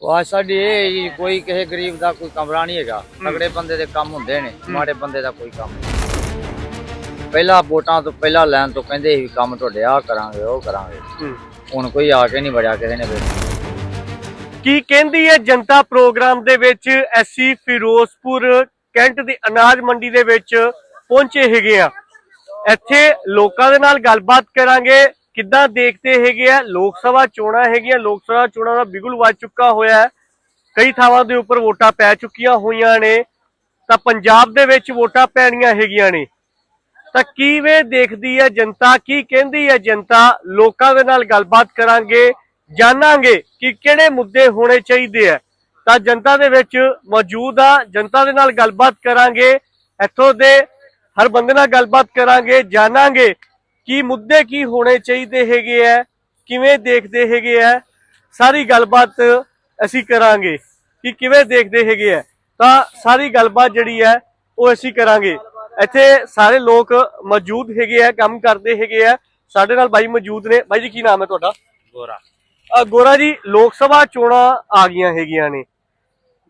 ਅੱਜ ਸਾਡੀ ਇਹ ਜੀ ਕੋਈ ਕਿਸੇ ਗਰੀਬ ਦਾ ਕੋਈ ਕਮਰਾ ਨਹੀਂ ਹੈਗਾ। ਤਗੜੇ ਬੰਦੇ ਦੇ ਕੰਮ ਹੁੰਦੇ ਨੇ ਮਾੜੇ ਬੰਦੇ ਦਾ ਕੋਈ ਕੰਮ ਨਹੀਂ। ਪਹਿਲਾਂ ਵੋਟਾਂ ਤੋਂ ਪਹਿਲਾਂ ਲੈਣ ਤੋਂ ਕਹਿੰਦੇ ਸੀ ਵੀ ਕੰਮ ਤੁਹਾਡੇ ਆ ਕਰਾਂਗੇ ਉਹ ਕਰਾਂਗੇ। ਹੁਣ ਕੋਈ ਆ ਕੇ ਨਹੀਂ ਵੜਿਆ ਕਿਸੇ ਨੇ ਵੀ ਕੀ ਕਹਿੰਦੀ ਹੈ ਜਨਤਾ ਪ੍ਰੋਗਰਾਮ ਦੇ ਵਿੱਚ ਐਸੀ ਫਿਰੋਜ਼ਪੁਰ ਕੈਂਟ ਦੀ ਅਨਾਜ ਮੰਡੀ ਦੇ ਵਿੱਚ ਪਹੁੰਚੇ ਹੈਗੇ ਆ। ਇੱਥੇ ਲੋਕਾਂ ਦੇ ਨਾਲ ਗੱਲਬਾਤ ਕਰਾਂਗੇ। ਕਿੱਦਾਂ ਦੇਖਦੇ ਹੈਗੇ ਆ? ਲੋਕ ਸਭਾ ਚੋਣਾਂ ਹੈਗੀਆਂ, ਲੋਕ ਸਭਾ ਚੋਣਾਂ ਦਾ ਬਿਗੁਲ ਵੱਜ ਚੁੱਕਾ ਹੋਇਆ ਹੈ। ਕਈ ਥਾਵਾਂ ਦੇ ਉੱਪਰ ਵੋਟਾਂ ਪੈ ਚੁੱਕੀਆਂ ਹੋਈਆਂ ਨੇ। ਤਾਂ ਪੰਜਾਬ ਦੇ ਵਿੱਚ ਵੋਟਾਂ ਪੈਣੀਆਂ ਹੈਗੀਆਂ ਨੇ। ਤਾਂ ਕਿਵੇਂ ਦੇਖਦੀ ਹੈ ਜਨਤਾ? ਕੀ ਕਹਿੰਦੀ ਹੈ ਜਨਤਾ? ਲੋਕਾਂ ਦੇ ਨਾਲ ਗੱਲਬਾਤ ਕਰਾਂਗੇ, ਜਾਣਾਂਗੇ ਕਿ ਕਿਹੜੇ ਮੁੱਦੇ ਹੋਣੇ ਚਾਹੀਦੇ ਆ। ਤਾਂ ਜਨਤਾ ਦੇ ਵਿੱਚ ਮੌਜੂਦ ਆ, ਜਨਤਾ ਦੇ ਨਾਲ ਗੱਲਬਾਤ ਕਰਾਂਗੇ। ਇੱਥੋਂ ਦੇ ਹਰ ਬੰਦੇ ਨਾਲ ਗੱਲਬਾਤ ਕਰਾਂਗੇ, ਜਾਣਾਂਗੇ ਕੀ ਮੁੱਦੇ ਕੀ ਹੋਣੇ ਚਾਹੀਦੇ ਹੈਗੇ ਆ ਕਿਵੇਂ ਦੇਖਦੇ ਹੈਗੇ ਆ ਸਾਰੀ ਗੱਲਬਾਤ ਅਸੀਂ ਕਰਾਂਗੇ। ਕਿ ਕਿਵੇਂ ਦੇਖਦੇ ਹੈਗੇ ਆ ਤਾਂ ਸਾਰੀ ਗੱਲਬਾਤ ਜਿਹੜੀ ਹੈ ਉਹ ਅਸੀਂ ਕਰਾਂਗੇ। ਇੱਥੇ ਸਾਰੇ ਲੋਕ ਮੌਜੂਦ ਹੈਗੇ ਆ ਕੰਮ ਕਰਦੇ ਹੈਗੇ ਆ ਸਾਡੇ ਨਾਲ ਬਾਈ ਮੌਜੂਦ ਨੇ। ਬਾਈ ਜੀ ਕੀ ਨਾਮ ਹੈ ਤੁਹਾਡਾ? ਗੋਰਾ। ਗੋਰਾ ਜੀ ਲੋਕ ਸਭਾ ਚੋਣਾਂ ਆ ਗਈਆਂ ਹੈਗੀਆਂ ਨੇ।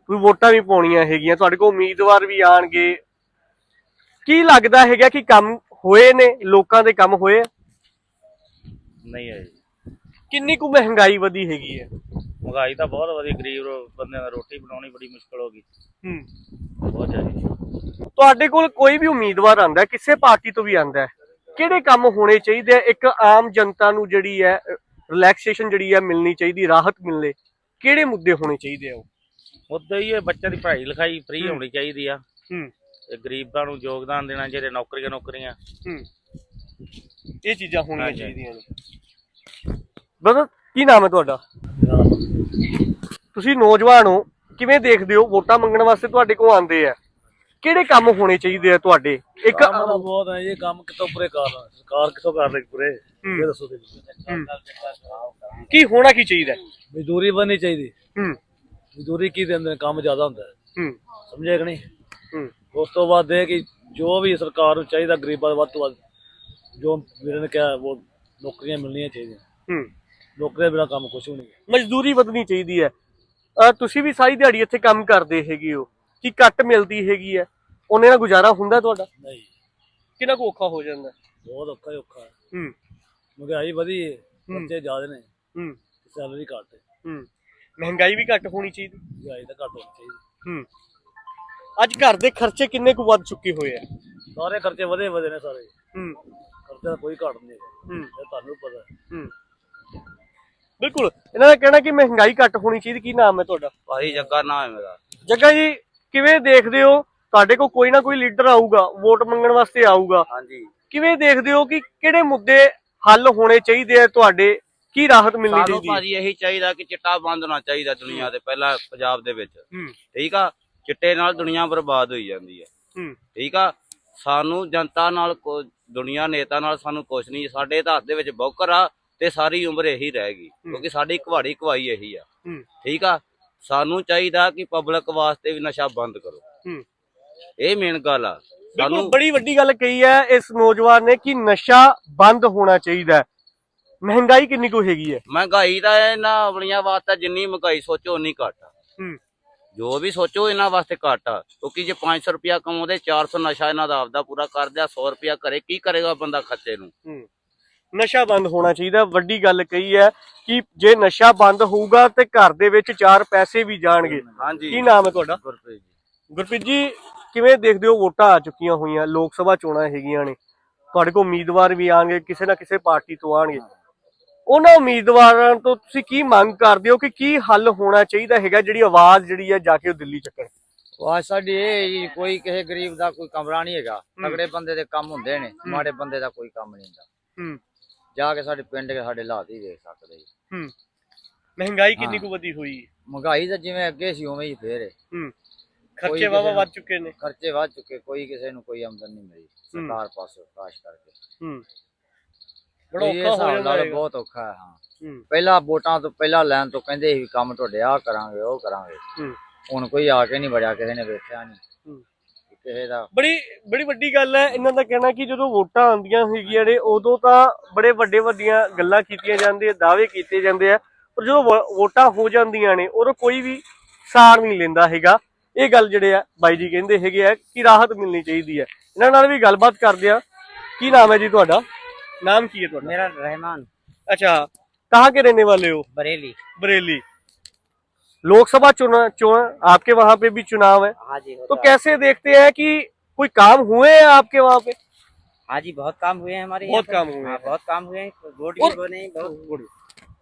ਕੋਈ ਵੋਟਾਂ ਵੀ ਪਾਉਣੀਆਂ ਹੈਗੀਆਂ। ਤੁਹਾਡੇ ਕੋਲ ਉਮੀਦਵਾਰ ਵੀ ਆਣਗੇ। ਕੀ ਲੱਗਦਾ ਹੈਗਾ ਕਿ ਕੰਮ ਹੋਏ ਨੇ ਲੋਕਾਂ ਦੇ ਕੰਮ ਹੋਏ ਆ? ਨਹੀਂ ਹੈ ਜੀ। ਕਿੰਨੀ ਕੁ ਮਹਿੰਗਾਈ ਵਧੀ ਹੈਗੀ ਹੈ? ਮਹਿੰਗਾਈ ਤਾਂ ਬਹੁਤ ਵਧੀ ਗਰੀਬ ਰੋ- ਦਾ ਰੋਟੀ ਬਣਾਉਣੀ ਬੜੀ ਮੁਸ਼ਕਲ ਹੋ ਗਈ। ਹੂੰ। ਬਹੁਤ ਜ਼ਿਆਦਾ। ਤੁਹਾਡੇ ਕੋਲ ਕੋਈ ਵੀ ਉਮੀਦਵਾਰ ਆਂਦਾ ਕਿਸੇ ਪਾਰਟੀ ਤੋਂ ਵੀ ਆਂਦਾ ਕਿਹੜੇ ਕੰਮ ਹੋਣੇ ਚਾਹੀਦੇ ਆ? ਇੱਕ ਆਮ ਜਨਤਾ ਨੂੰ ਜਿਹੜੀ ਹੈ ਰਿਲੈਕਸੇਸ਼ਨ ਜਿਹੜੀ ਹੈ ਮਿਲਣੀ ਚਾਹੀਦੀ ਰਾਹਤ ਮਿਲਣੇ ਕਿਹੜੇ ਮੁੱਦੇ ਹੋਣੇ ਚਾਹੀਦੇ ਆ ਉਹ? ਮੁੱਦਾ ਹੀ ਇਹ ਬੱਚਿਆਂ ਦੀ ਪੜ੍ਹਾਈ ਲਿਖਾਈ ਫ੍ਰੀ। ਹੋਣੀ ਚਾਹੀਦੀ ਆ। ਹੂੰ। ਗਰੀਬਾਂ ਨੂੰ ਯੋਗਦਾਨ ਦੇਣਾ ਚਾਹੀਦਾ ਨੌਕਰੀਆਂ ਨੌਕਰੀਆਂ। ਹੂੰ। ਇਹ ਚੀਜ਼ਾਂ ਹੋਣੀਆਂ ਹਾਂਜੀ। ਚਾਹੀਦੀਆਂ ਨੇ। ਬ੍ਰਦਰ ਕੀ ਨਾਮ ਹੈ ਤੁਹਾਡਾ? ਤੁਸੀਂ ਨੌਜਵਾਨ ਹੋ ਕਿਵੇਂ ਦੇਖਦੇ ਹੋ? ਵੋਟਾਂ ਮੰਗਣ ਵਾਸਤੇ ਤੁਹਾਡੇ ਕੋਲ ਆਉਂਦੇ ਆ। ਕਿਹੜੇ ਕੰਮ ਹੋਣੇ ਚਾਹੀਦੇ ਆ ਤੁਹਾਡੇ? ਇੱਕ ਕੰਮ ਤਾਂ ਬਹੁਤ ਹੈ ਇਹ ਕੰਮ ਕਿਤੋਂ ਪੂਰੇ ਕਰ ਸਰਕਾਰ ਕਿਤੋਂ ਕਰ ਰਹੀ ਪੂਰੇ? ਹੂੰ। ਇਹ ਦੱਸੋ ਤੇ ਕੀ ਹੋਣਾ ਕੀ ਚਾਹੀਦਾ? ਹੈ? ਮਜ਼ਦੂਰੀ ਵਧਣੀ ਚਾਹੀਦੀ। ਹੂੰ। ਮਜ਼ਦੂਰੀ ਕੀ ਦਿੰਦੇ ਨੇ? ਕੰਮ ਜ਼ਿਆਦਾ ਹੁੰਦਾ। ਹੈ। ਹੂੰ ਸਮਝੇ ਕਿ ਨਹੀਂ? ਹੂੰ। ਉਸ ਤੋਂ ਬਾਅਦ ਇਹ ਕਿ ਜੋ ਵੀ ਸਰਕਾਰ ਨੂੰ ਚਾਹੀਦਾ ਗਰੀਬਾਂ ਦੇ ਵੱਧ ਤੋਂ ਵੱਧ ਜੋ ਵੀਰੇ ਨੇ ਕਿਹਾ ਉਹ ਨੌਕਰੀਆਂ ਮਿਲਣੀਆਂ ਚਾਹੀਦੀਆਂ। ਹੂੰ। ਨੌਕਰੀਆਂ ਬਿਨਾਂ ਕੰਮ ਕੁਝ ਨਹੀਂ ਹੈ। ਮਜ਼ਦੂਰੀ ਵਧਣੀ ਚਾਹੀਦੀ ਹੈ। ਤੁਸੀਂ ਵੀ ਸਾਰੀ ਦਿਹਾੜੀ ਇੱਥੇ ਕੰਮ ਕਰਦੇ ਹੈਗੇ ਹੋ। ਕੀ ਘੱਟ ਮਿਲਦੀ ਹੈਗੀ ਹੈ? ਉਹਨੇ ਨਾਲ ਗੁਜ਼ਾਰਾ ਹੁੰਦਾ ਤੁਹਾਡਾ? ਨਹੀਂ। ਕਿੰਨਾ ਕੁ ਔਖਾ ਹੋ ਜਾਂਦਾ? ਬਹੁਤ ਔਖਾ ਹੀ ਔਖਾ ਹੈ। ਹੂੰ। ਮਹਿੰਗਾਈ ਵਧੀ ਹੈ। ਖਰਚੇ ਜ਼ਿਆਦਾ ਨੇ। ਹੂੰ। ਸੈਲਰੀ ਘੱਟ ਹੈ। ਹੂੰ। ਮਹਿੰਗਾਈ ਵੀ ਘੱਟ ਹੋਣੀ ਚਾਹੀਦੀ? ਮਹਿੰਗਾਈ ਤਾਂ ਘੱਟ ਹੋਣੀ ਚਾਹੀਦੀ। ਹੂੰ। ਅੱਜ ਘਰ ਦੇ ਖਰਚੇ ਕਿੰਨੇ ਕੁ ਵੱਧ ਚੁੱਕੇ ਹੋਏ ਆ? ਸਾਰੇ ਖਰਚੇ ਵਧੇ ਵਧੇ ਨੇ ਸਾਰੇ। ਹੂੰ। ਖਰਚੇ ਦਾ ਕੋਈ ਘੱਟ ਨਹੀਂ ਹੂੰ। ਇਹ ਤੁਹਾਨੂੰ ਪਤਾ ਹੈ। ਹੂੰ। ਬਿਲਕੁਲ। ਇਹਨਾਂ ਦਾ ਕਹਿਣਾ ਕਿ ਮਹਿੰਗਾਈ ਘੱਟ ਹੋਣੀ ਚਾਹੀਦੀ ਕੀ ਨਾਮ ਹੈ ਤੁਹਾਡਾ? ਭਾਈ ਜੱਗਾ ਨਾਮ ਹੈ ਮੇਰਾ। ਜੱਗਾ ਜੀ ਕਿਵੇਂ ਦੇਖਦੇ ਹੋ? ਤੁਹਾਡੇ ਕੋਲ ਕੋਈ ਨਾ ਕੋਈ ਲੀਡਰ ਆਊਗਾ ਵੋਟ ਮੰਗਣ ਵਾਸਤੇ ਆਊਗਾ। ਹਾਂਜੀ। ਕਿਵੇਂ ਦੇਖਦੇ ਹੋ ਕਿ ਕਿਹੜੇ ਮੁੱਦੇ ਹੱਲ ਹੋਣੇ ਚਾਹੀਦੇ ਆ ਤੁਹਾਡੇ? ਕੀ ਰਾਹਤ ਮਿਲਣੀ ਸਾਨੂੰ ਚਾਹੀਦੀ? ਹੈ ਭਾਜੀ ਇਹੀ ਚਾਹੀਦਾ ਕਿ ਚਿੱਟਾ ਬੰਦ ਹੋਣਾ ਚਾਹੀਦਾ ਦੁਨੀਆ ਤੇ ਪਹਿਲਾਂ ਪੰਜਾਬ ਦੇ ਵਿੱਚ। ਹੂੰ। ਠੀਕ ਆ? ਚਿੱਟੇ ਨਾਲ ਦੁਨੀਆ ਬਰਬਾਦ ਹੋਈ ਜਾਂਦੀ ਹੈ। ਹੂੰ। ਠੀਕ ਆ? ਸਾਨੂੰ ਜਨਤਾ ਨਾਲ ਕੋ- ਦੁਨੀਆ ਨੇਤਾ ਨਾਲ ਸਾਨੂੰ ਕੁਛ ਨਹੀਂ। ਸਾਡੇ ਤਾਂ ਹੱਥ ਦੇ ਵਿੱਚ ਬੌਕਰ ਆ ਤੇ ਸਾਰੀ ਉਮਰ ਇਹੀ ਰਹੇਗੀ ਕਿਉਂਕਿ ਸਾਡੀ ਕੁਹਾੜੀ ਕੁਹਾਈ ਇਹੀ ਆ। ਹੂੰ। ਠੀਕ ਆ? ਸਾਨੂੰ ਚਾਹੀਦਾ ਕਿ ਪਬਲਿਕ ਵਾਸਤੇ ਵੀ ਨਸ਼ਾ ਬੰਦ ਕਰੋ। ਹੂੰ। ਇਹ ਮੇਨ ਗੱਲ ਆ। ਬਿਲਕੁਲ ਸਾਨੂੰ ਬੜੀ ਵੱਡੀ ਗੱਲ ਕਹੀ ਹੈ ਇਸ ਨੌਜਵਾਨ ਨੇ ਕਿ ਨਸ਼ਾ ਬੰਦ ਹੋਣਾ ਚਾਹੀਦਾ। ਹੈ ਮਹਿੰਗਾਈ ਕਿੰਨੀ ਕੁ ਹੈਗੀ ਹੈ? ਮਹਿੰਗਾਈ ਦਾ ਇਹਨਾਂ ਆਪਣੀਆਂ ਵਾਸਤੇ ਜਿੰਨੀ ਮਹਿੰਗਾਈ ਸੋਚੋ ਉਨੀ ਘੱਟ ਆ। ਹੂੰ। ਜੋ ਵੀ ਸੋਚੋ ਇਹਨਾਂ ਵਾਸਤੇ ਘੱਟ ਆ। ਕਿਉਂਕਿ ਜੇ 500 ਰੁਪਿਆ ਕਮਾਉਂਦੇ 400 ਨਸ਼ਾ ਇਹਨਾਂ ਦਾ ਆਪਦਾ ਪੂਰਾ ਕਰਦੇ ਆ 100 ਰੁਪਿਆ ਕਰੇ ਕੀ ਕਰੇਗਾ ਬੰਦਾ ਖੱਤੇ ਨੂੰ? ਨਸ਼ਾ ਬੰਦ ਹੋਣਾ ਚਾਹੀਦਾ। ਵੱਡੀ ਗੱਲ ਕਹੀ ਹੈ ਕਿ ਜੇ ਨਸ਼ਾ ਬੰਦ ਹੋਊਗਾ ਤੇ ਘਰ ਦੇ ਵਿੱਚ ਚਾਰ ਪੈਸੇ ਵੀ ਜਾਣਗੇ। ਹਾਂਜੀ। ਕੀ ਨਾਮ ਹੈ ਤੁਹਾਡਾ? ਗੁਰਪ੍ਰੀਤ ਜੀ। ਗੁਰਪ੍ਰੀਤ ਜੀ ਕਿਵੇਂ ਦੇਖਦੇ ਹੋ ਵੋਟਾਂ ਆ ਚੁੱਕੀਆਂ ਹੋਈਆਂ? ਲੋਕ ਸਭਾ ਚੋਣਾਂ ਹੈਗੀਆਂ ਨੇ। ਤੁਹਾਡੇ ਕੋਲ ਉਮੀਦਵਾਰ ਵੀ ਆਣਗੇ ਕਿਸੇ ਨਾ ਕਿਸੇ ਪਾਰਟੀ ਤੋਂ ਆਣਗੇ। ਉਹਨਾਂ ਉਮੀਦਵਾਰਾਂ ਤੋਂ ਤੁਸੀਂ ਕੀ ਮੰਗ ਕਰਦੇ ਹੋ ਕਿ ਕੀ ਹੱਲ ਹੋਣਾ ਚਾਹੀਦਾ ਹੈਗਾ ਜਿਹੜੀ ਆਵਾਜ਼ ਜਿਹੜੀ ਹੈ ਜਾ ਕੇ ਉਹ ਦਿੱਲੀ ਚੱਕਣ? ਅੱਜ ਸਾਡੀ ਇਹ ਜੀ ਕੋਈ ਕਿਸੇ ਗਰੀਬ ਦਾ ਕੋਈ ਕਮਰਾ ਨਹੀਂ ਹੈਗਾ। ਤਗੜੇ ਬੰਦੇ ਦੇ ਕੰਮ ਹੁੰਦੇ ਨੇ ਮਾੜੇ ਬੰਦੇ ਦਾ ਕੋਈ ਕੰਮ ਨਹੀਂ ਹੁੰਦਾ। ਹੂੰ। ਜਾ ਕੇ ਸਾਡੇ ਪਿੰਡ ਦੇ ਸਾਡੇ ਹਾਲਾਤ ਹੀ ਦੇਖ ਸਕਦੇ ਜੀ। ਹੂੰ। ਮਹਿੰਗਾਈ ਕਿੰਨੀ। ਕੁ ਵਧੀ ਹੋਈ ਹੈ? ਮਹਿੰਗਾਈ ਤਾਂ ਜਿਵੇਂ ਅੱਗੇ ਸੀ ਉਵੇਂ ਹੀ ਫੇਰ ਹੈ। ਹੂੰ। ਕੋਈ ਖਰਚੇ ਕਿਸੇ ਵਾਵਾ ਵੱਧ ਚੁੱਕੇ ਨੇ। ਖਰਚੇ ਵੱਧ ਚੁੱਕੇ ਕੋਈ ਕਿਸੇ ਨੂੰ ਕੋਈ ਆਮਦਨ ਨਹੀਂ ਮਿਲੀ। ਸਰਕਾਰ ਪਾਸੋਂ ਖਾਸ ਕਰਕੇ। ਹੂੰ। ਬੜਾ ਔਖਾ ਹੋ ਜਾਂਦਾ ਨਾਲ ਹੈਗਾ। ਬਹੁਤ ਔਖਾ ਹੈ ਹਾਂ। ਹੂੰ। ਪਹਿਲਾਂ ਵੋਟਾਂ ਤੋਂ ਪਹਿਲਾਂ ਲੈਣ ਤੋਂ ਕਹਿੰਦੇ ਸੀ ਵੀ ਕੰਮ ਤੁਹਾਡੇ ਆ ਕਰਾਂਗੇ ਉਹ ਕਰਾਂਗੇ। ਹੂੰ। ਹੁਣ ਕੋਈ ਆ ਕੇ ਨਹੀਂ ਵੜਿਆ ਕਿਸੇ ਨੇ ਵੇਖਿਆ ਨਹੀਂ। ਹੂੰ। ਕਿਸੇ ਦਾ ਬੜੀ ਬੜੀ ਵੱਡੀ ਗੱਲ ਹੈ ਇਹਨਾਂ ਦਾ ਕਹਿਣਾ ਕਿ ਜਦੋਂ ਵੋਟਾਂ ਆਉਂਦੀਆਂ ਹੈਗੀਆਂ ਨੇ ਉਦੋਂ ਤਾਂ ਬੜੇ ਵੱਡੇ ਵੱਡੀਆਂ ਗੱਲਾਂ ਕੀਤੀਆਂ ਜਾਂਦੀਆਂ ਦਾਅਵੇ ਕੀਤੇ ਜਾਂਦੇ ਆ ਪਰ ਜਦੋਂ ਵੋ- ਵੋਟਾਂ ਹੋ ਜਾਂਦੀਆਂ ਨੇ ਉਦੋਂ ਕੋਈ ਵੀ ਸਾਰ ਨਹੀਂ ਲੈਂਦਾ ਹੈਗਾ। ਇਹ ਗੱਲ ਜਿਹੜੇ ਆ ਬਾਈ ਜੀ ਕਹਿੰਦੇ ਹੈਗੇ ਆ ਕਿ ਰਾਹਤ ਮਿਲਣੀ ਚਾਹੀਦੀ ਹੈ। ਇਹਨਾਂ ਨਾਲ ਵੀ ਗੱਲਬਾਤ ਕਰਦੇ ਆ। ਕੀ ਨਾਮ ਹੈ ਜੀ ਤੁਹਾਡਾ? ਨਾਮ ਕੀ ਹੈ ਤੁਹਾਡਾ मेरा रहमान अच्छा कहाँ के रहने वाले हो बरेली बरेली लोकसभा चुनाव चुनाव आपके वहाँ पे भी चुनाव है हाँ जी तो होता है। कैसे देखते हैं कि कोई काम हुए हैं आपके वहाँ पे हाँ जी बहुत काम हुए हैं हमारे बहुत यहाँ काम पे। हुए हाँ, हैं। बहुत काम हुए हैं रोड और- भी बने हैं, बहुत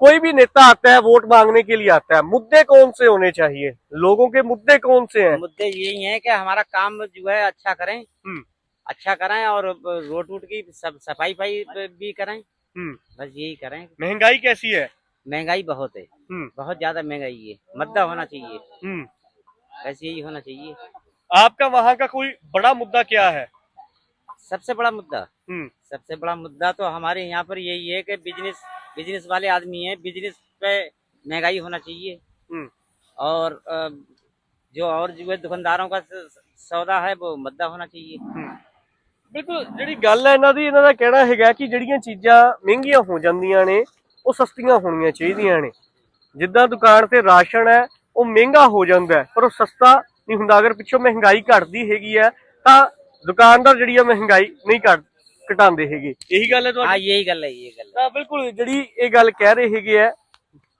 कोई भी नेता आता है वोट मांगने के लिए आता है मुद्दे कौन से होने चाहिए लोगों के मुद्दे कौन से हैं मुद्दे यही हैं कि हमारा काम जो है अच्छा करें हम्म। अच्छा करें और रोड वोड की सब सफ़ाई फाई भी करें हम्म। बस यही करें महँगाई कैसी है? महँगाई बहुत है। हम्म। बहुत ज़्यादा महँगाई है। मद्दा होना चाहिए। हम्म। बस यही होना चाहिए। आपका वहाँ का कोई बड़ा मुद्दा क्या है? सबसे बड़ा मुद्दा? हम्म। सबसे बड़ा मुद्दा तो हमारे यहाँ पर यही है कि बिज़नेस बिज़नेस वाले आदमी हैं। बिज़नेस पे महँगाई होना चाहिए। और जो और जो दुकानदारों का सौदा है वो मद्दा होना चाहिए। ਬਿਲਕੁਲ ਜਿਹੜੀ ਗੱਲ ਹੈ ਇਹਨਾਂ ਦੀ ਇਹਨਾਂ ਦਾ ਕਹਿਣਾ ਹੈਗਾ ਕਿ ਜਿਹੜੀਆਂ ਚੀਜ਼ਾਂ ਮਹਿੰਗੀਆਂ ਹੋ ਜਾਂਦੀਆਂ ਨੇ ਉਹ ਸਸਤੀਆਂ ਹੋਣੀਆਂ ਚਾਹੀਦੀਆਂ ਨੇ। ਜਿੱਦਾਂ ਦੁਕਾਨ ਤੇ ਰਾਸ਼ਨ ਹੈ ਉਹ ਮਹਿੰਗਾ ਹੋ ਜਾਂਦਾ ਪਰ ਉਹ ਸਸਤਾ ਨਹੀਂ ਹੁੰਦਾ। ਅਗਰ ਪਿੱਛੋਂ ਮਹਿੰਗਾਈ ਘਟਦੀ ਹੈਗੀ ਹੈ ਤਾਂ ਦੁਕਾਨਦਾਰ ਜਿਹੜੀ ਹੈ ਮਹਿੰਗਾਈ ਨਹੀਂ ਘਟ ਘਟਾਉਂਦੇ ਹੈਗੇ। ਇਹੀ ਗੱਲ ਹੈ ਤੁਹਾਡੀ? ਹਾਂ ਇਹੀ ਗੱਲ ਹੈ ਇਹ ਗੱਲ ਤਾਂ ਬਿਲਕੁਲ ਜਿਹੜੀ ਇਹ ਗੱਲ ਕਹਿ ਰਹੇ ਹੈਗੇ ਆ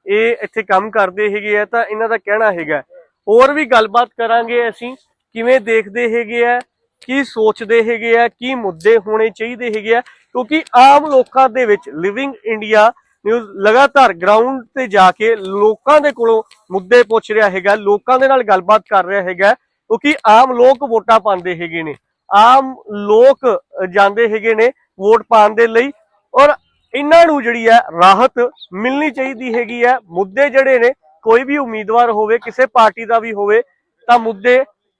ਇਹ ਇੱਥੇ ਕੰਮ ਕਰਦੇ ਹੈਗੇ ਆ ਤਾਂ ਇਹਨਾਂ ਦਾ ਕਹਿਣਾ ਹੈਗਾ ਹੋਰ ਵੀ ਗੱਲਬਾਤ ਕਰਾਂਗੇ ਅਸੀਂ ਕਿਵੇਂ ਦੇਖਦੇ ਹੈਗੇ ਆ ਕੀ ਸੋਚਦੇ ਹੈਗੇ ਆ, ਕੀ ਮੁੱਦੇ ਹੋਣੇ ਚਾਹੀਦੇ ਹੈਗੇ ਆ, ਕਿਉਂਕਿ ਆਮ ਲੋਕਾਂ ਦੇ ਵਿੱਚ ਲਿਵਿੰਗ ਇੰਡੀਆ ਨਿਊਜ਼ ਲਗਾਤਾਰ ਗਰਾਊਂਡ ਤੇ ਜਾ ਕੇ ਲੋਕਾਂ ਦੇ ਕੋਲੋਂ ਮੁੱਦੇ ਪੁੱਛ ਰਿਹਾ ਹੈਗਾ, ਲੋਕਾਂ ਦੇ ਨਾਲ ਗੱਲਬਾਤ ਕਰ ਰਿਹਾ ਹੈਗਾ, ਕਿਉਂਕਿ ਆਮ ਲੋਕ ਵੋਟਾਂ ਪਾਉਂਦੇ ਹੈਗੇ ਨੇ। ਆਮ ਲੋਕ ਜਾਂਦੇ ਹੈਗੇ ਨੇ ਵੋਟ ਪਾਉਣ ਦੇ ਲਈ ਔਰ ਇਹਨਾਂ ਨੂੰ ਜਿਹੜੀ ਹੈ ਰਾਹਤ ਮਿਲਣੀ ਚਾਹੀਦੀ ਹੈਗੀ ਹੈ। ਮੁੱਦੇ ਜਿਹੜੇ ਨੇ, ਕੋਈ ਵੀ ਉਮੀਦਵਾਰ ਹੋਵੇ, ਕਿਸੇ ਪਾਰਟੀ ਦਾ ਵੀ ਹੋਵੇ, ਤਾਂ ਮੁੱਦੇ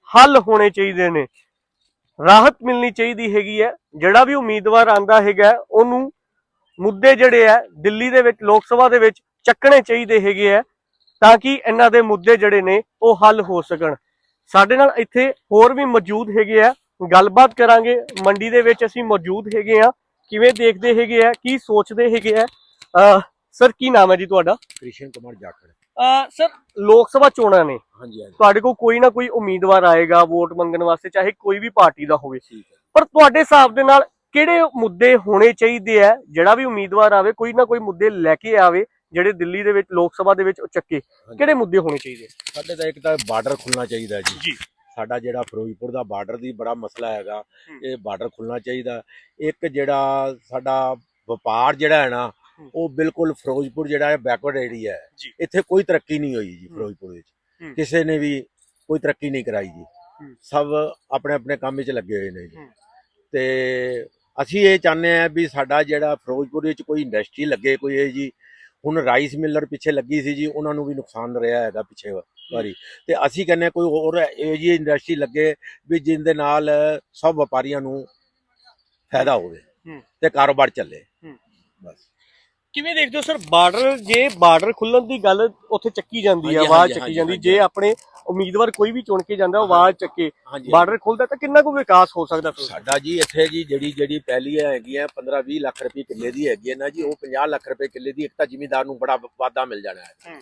ਹੱਲ ਹੋਣੇ ਚਾਹੀਦੇ ਨੇ। ਰਾਹਤ ਮਿਲਣੀ ਚਾਹੀਦੀ ਹੈਗੀ ਹੈ। ਜਿਹੜਾ ਵੀ ਉਮੀਦਵਾਰ ਆਂਦਾ ਹੈਗਾ, ਉਹਨੂੰ ਮੁੱਦੇ ਜਿਹੜੇ ਆ ਦਿੱਲੀ ਦੇ ਵਿੱਚ, ਲੋਕ ਸਭਾ ਦੇ ਵਿੱਚ ਚੱਕਣੇ ਚਾਹੀਦੇ ਹੈਗੇ ਆ ਤਾਂ ਕਿ ਇਹਨਾਂ ਦੇ ਮੁੱਦੇ ਜਿਹੜੇ ਨੇ, ਉਹ ਹੱਲ ਹੋ ਸਕਣ। ਸਾਡੇ ਨਾਲ ਇੱਥੇ ਹੋਰ ਵੀ ਮੌਜੂਦ ਹੈਗੇ ਆ ਗੱਲਬਾਤ ਕਰਾਂਗੇ। ਮੰਡੀ ਦੇ ਵਿੱਚ ਅਸੀਂ ਮੌਜੂਦ ਹੈਗੇ ਆ ਕਿਵੇਂ ਦੇਖਦੇ ਹੈਗੇ ਆ ਕੀ ਸੋਚਦੇ ਹੈਗੇ ਆ ਅਹ ਸਰ, ਕੀ ਨਾਮ ਹੈ ਜੀ ਤੁਹਾਡਾ? ਕ੍ਰਿਸ਼ਨ ਕੁਮਾਰ ਜਾਖੜ। ਸਰ ਲੋਕ ਸਭਾ ਚੋਣਾਂ ਨੇ ਹਾਂਜੀ ਹਾਂਜੀ ਤੁਹਾਡੇ ਕੋਲ ਕੋਈ ਨਾ ਕੋਈ ਉਮੀਦਵਾਰ ਆਏਗਾ ਵੋਟ ਮੰਗਣ ਵਾਸਤੇ ਚਾਹੇ ਕੋਈ ਵੀ ਪਾਰਟੀ ਦਾ ਹੋਵੇ ਪਰ ਤੁਹਾਡੇ ਹਿਸਾਬ ਦੇ ਨਾਲ ਕਿਹੜੇ ਮੁੱਦੇ ਹੋਣੇ ਚਾਹੀਦੇ ਆ ਜਿਹੜਾ ਵੀ ਉਮੀਦਵਾਰ ਆਵੇ ਕੋਈ ਨਾ ਕੋਈ ਮੁੱਦੇ ਲੈ ਕੇ ਆਵੇ ਜਿਹੜੇ ਦਿੱਲੀ ਦੇ ਵਿੱਚ ਲੋਕ ਸਭਾ ਦੇ ਵਿੱਚ ਉਹ ਚੱਕੇ ਕਿਹੜੇ ਮੁੱਦੇ ਹੋਣੇ ਚਾਹੀਦੇ? ਸਾਡੇ ਤਾਂ ਇੱਕ ਤਾਂ ਬਾਰਡਰ ਖੁੱਲਣਾ ਚਾਹੀਦਾ ਜੀ ਜੀ। ਸਾਡਾ ਜਿਹੜਾ ਫਿਰੋਜ਼ਪੁਰ ਦਾ ਬਾਰਡਰ ਦੀ ਬੜਾ ਮਸਲਾ ਹੈਗਾ। ਇਹ ਬਾਰਡਰ ਖੁੱਲਣਾ ਚਾਹੀਦਾ ਇੱਕ ਜਿਹੜਾ ਸਾਡਾ ਵਪਾਰ ਜਿਹੜਾ ਹੈ ਨਾ। ਉਹ ਬਿਲਕੁਲ ਫਿਰੋਜ਼ਪੁਰ ਜਿਹੜਾ ਹੈ ਬੈਕਵਰਡ ਏਰੀਆ ਹੈ। ਇੱਥੇ ਕੋਈ ਤਰੱਕੀ ਨਹੀਂ ਹੋਈ ਜੀ। ਫਿਰੋਜ਼ਪੁਰ ਵਿੱਚ। ਕਿਸੇ ਨੇ ਵੀ ਕੋਈ ਤਰੱਕੀ ਨਹੀਂ ਕਰਾਈ ਜੀ। ਸਭ ਆਪਣੇ ਆਪਣੇ ਕੰਮ ਵਿੱਚ ਲੱਗੇ ਹੋਏ ਨੇ ਜੀ। ਤੇ ਅਸੀਂ ਇਹ ਚਾਹੁੰਦੇ ਆ ਵੀ ਸਾਡਾ ਜਿਹੜਾ ਫਿਰੋਜ਼ਪੁਰ ਵਿੱਚ ਕੋਈ ਇੰਡਸਟਰੀ ਲੱਗੇ ਕੋਈ ਇਹ ਜੀ ਹੁਣ ਰਾਈਸ ਮਿਲਰ ਪਿੱਛੇ ਲੱਗੀ ਸੀ ਜੀ ਉਹਨਾਂ ਨੂੰ ਵੀ ਨੁਕਸਾਨ ਰਿਹਾ ਹੈਗਾ ਪਿੱਛੇ ਵਾਰੀ ਤੇ ਅਸੀਂ ਕਹਿੰਦੇ ਕੋਈ ਹੋਰ ਇਹ ਜੀ ਇੰਡਸਟਰੀ ਲੱਗੇ ਵੀ ਜਿਸ ਦੇ ਨਾਲ ਸਭ ਵਪਾਰੀਆਂ ਨੂੰ ਫਾਇਦਾ ਹੋਵੇ। ਤੇ ਕਾਰੋਬਾਰ ਚੱਲੇ। ਬਸ ਕਿਵੇਂ ਦੇਖਦੇ ਹੋ ਸਰ ਬਾਰਡਰ ਜੇ ਬਾਰਡਰ ਖੁੱਲਣ ਦੀ ਗੱਲ ਉੱਥੇ ਚੱਕੀ ਜਾਂਦੀ ਹੈ ਆਵਾਜ਼ ਚੱਕੀ ਜਾਂਦੀ। ਜੇ ਆਪਣੇ ਉਮੀਦਵਾਰ ਕੋਈ ਵੀ ਚੁਣ ਕੇ ਜਾਂਦਾ ਆਵਾਜ਼ ਚੱਕੇ ਬਾਰਡਰ ਖੁੱਲਦਾ ਤਾਂ ਕਿੰਨਾ ਕੁ ਵਿਕਾਸ ਹੋ ਸਕਦਾ ਸਾਡਾ ਜੀ ਇੱਥੇ ਜੀ ਜਿਹੜੀ ਜਿਹੜੀ ਪਹਿਲੀ ਹੈਗੀਆਂ 15 20 ਲੱਖ ਰੁਪਏ ਕਿੱਲੇ ਦੀ ਹੈਗੀ ਹੈ ਨਾ ਜੀ ਉਹ 50 ਲੱਖ ਰੁਪਏ ਕਿੱਲੇ ਦੀ ਇੱਕ ਤਾਂ ਜ਼ਿਮੀਂਦਾਰ ਨੂੰ ਬੜਾ ਵਾਧਾ ਮਿਲ ਜਾਣਾ ਹੈ ਹੂੰ।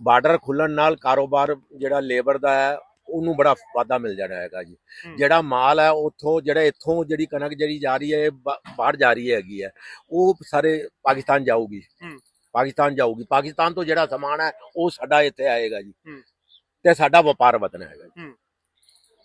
ਬਾਰਡਰ ਖੁੱਲਣ ਨਾਲ ਕਾਰੋਬਾਰ ਜਿਹੜਾ ਲੇਬਰ ਦਾ ਹੈ ਉਹਨੂੰ ਬੜਾ ਵਾਧਾ ਮਿਲ ਜਾਣਾ ਹੈਗਾ ਜੀ। ਜਿਹੜਾ ਮਾਲ ਹੈ ਉੱਥੋਂ ਜਿਹੜਾ ਇੱਥੋਂ ਜਿਹੜੀ ਕਣਕ ਜਿਹੜੀ ਜਾ ਰਹੀ ਹੈ ਇਹ ਬਾ- ਬਾਹਰ ਜਾ ਰਹੀ ਹੈਗੀ ਹੈ ਉਹ ਸਾਰੇ ਪਾਕਿਸਤਾਨ ਜਾਊਗੀ ਹੂੰ। ਪਾਕਿਸਤਾਨ ਜਾਊਗੀ ਪਾਕਿਸਤਾਨ ਤੋਂ ਜਿਹੜਾ ਸਮਾਨ ਹੈ ਉਹ ਸਾਡਾ ਇੱਥੇ ਆਏਗਾ ਜੀ ਹੂੰ। ਤੇ ਸਾਡਾ ਵਪਾਰ ਵਧਣਾ ਹੈਗਾ ਜੀ।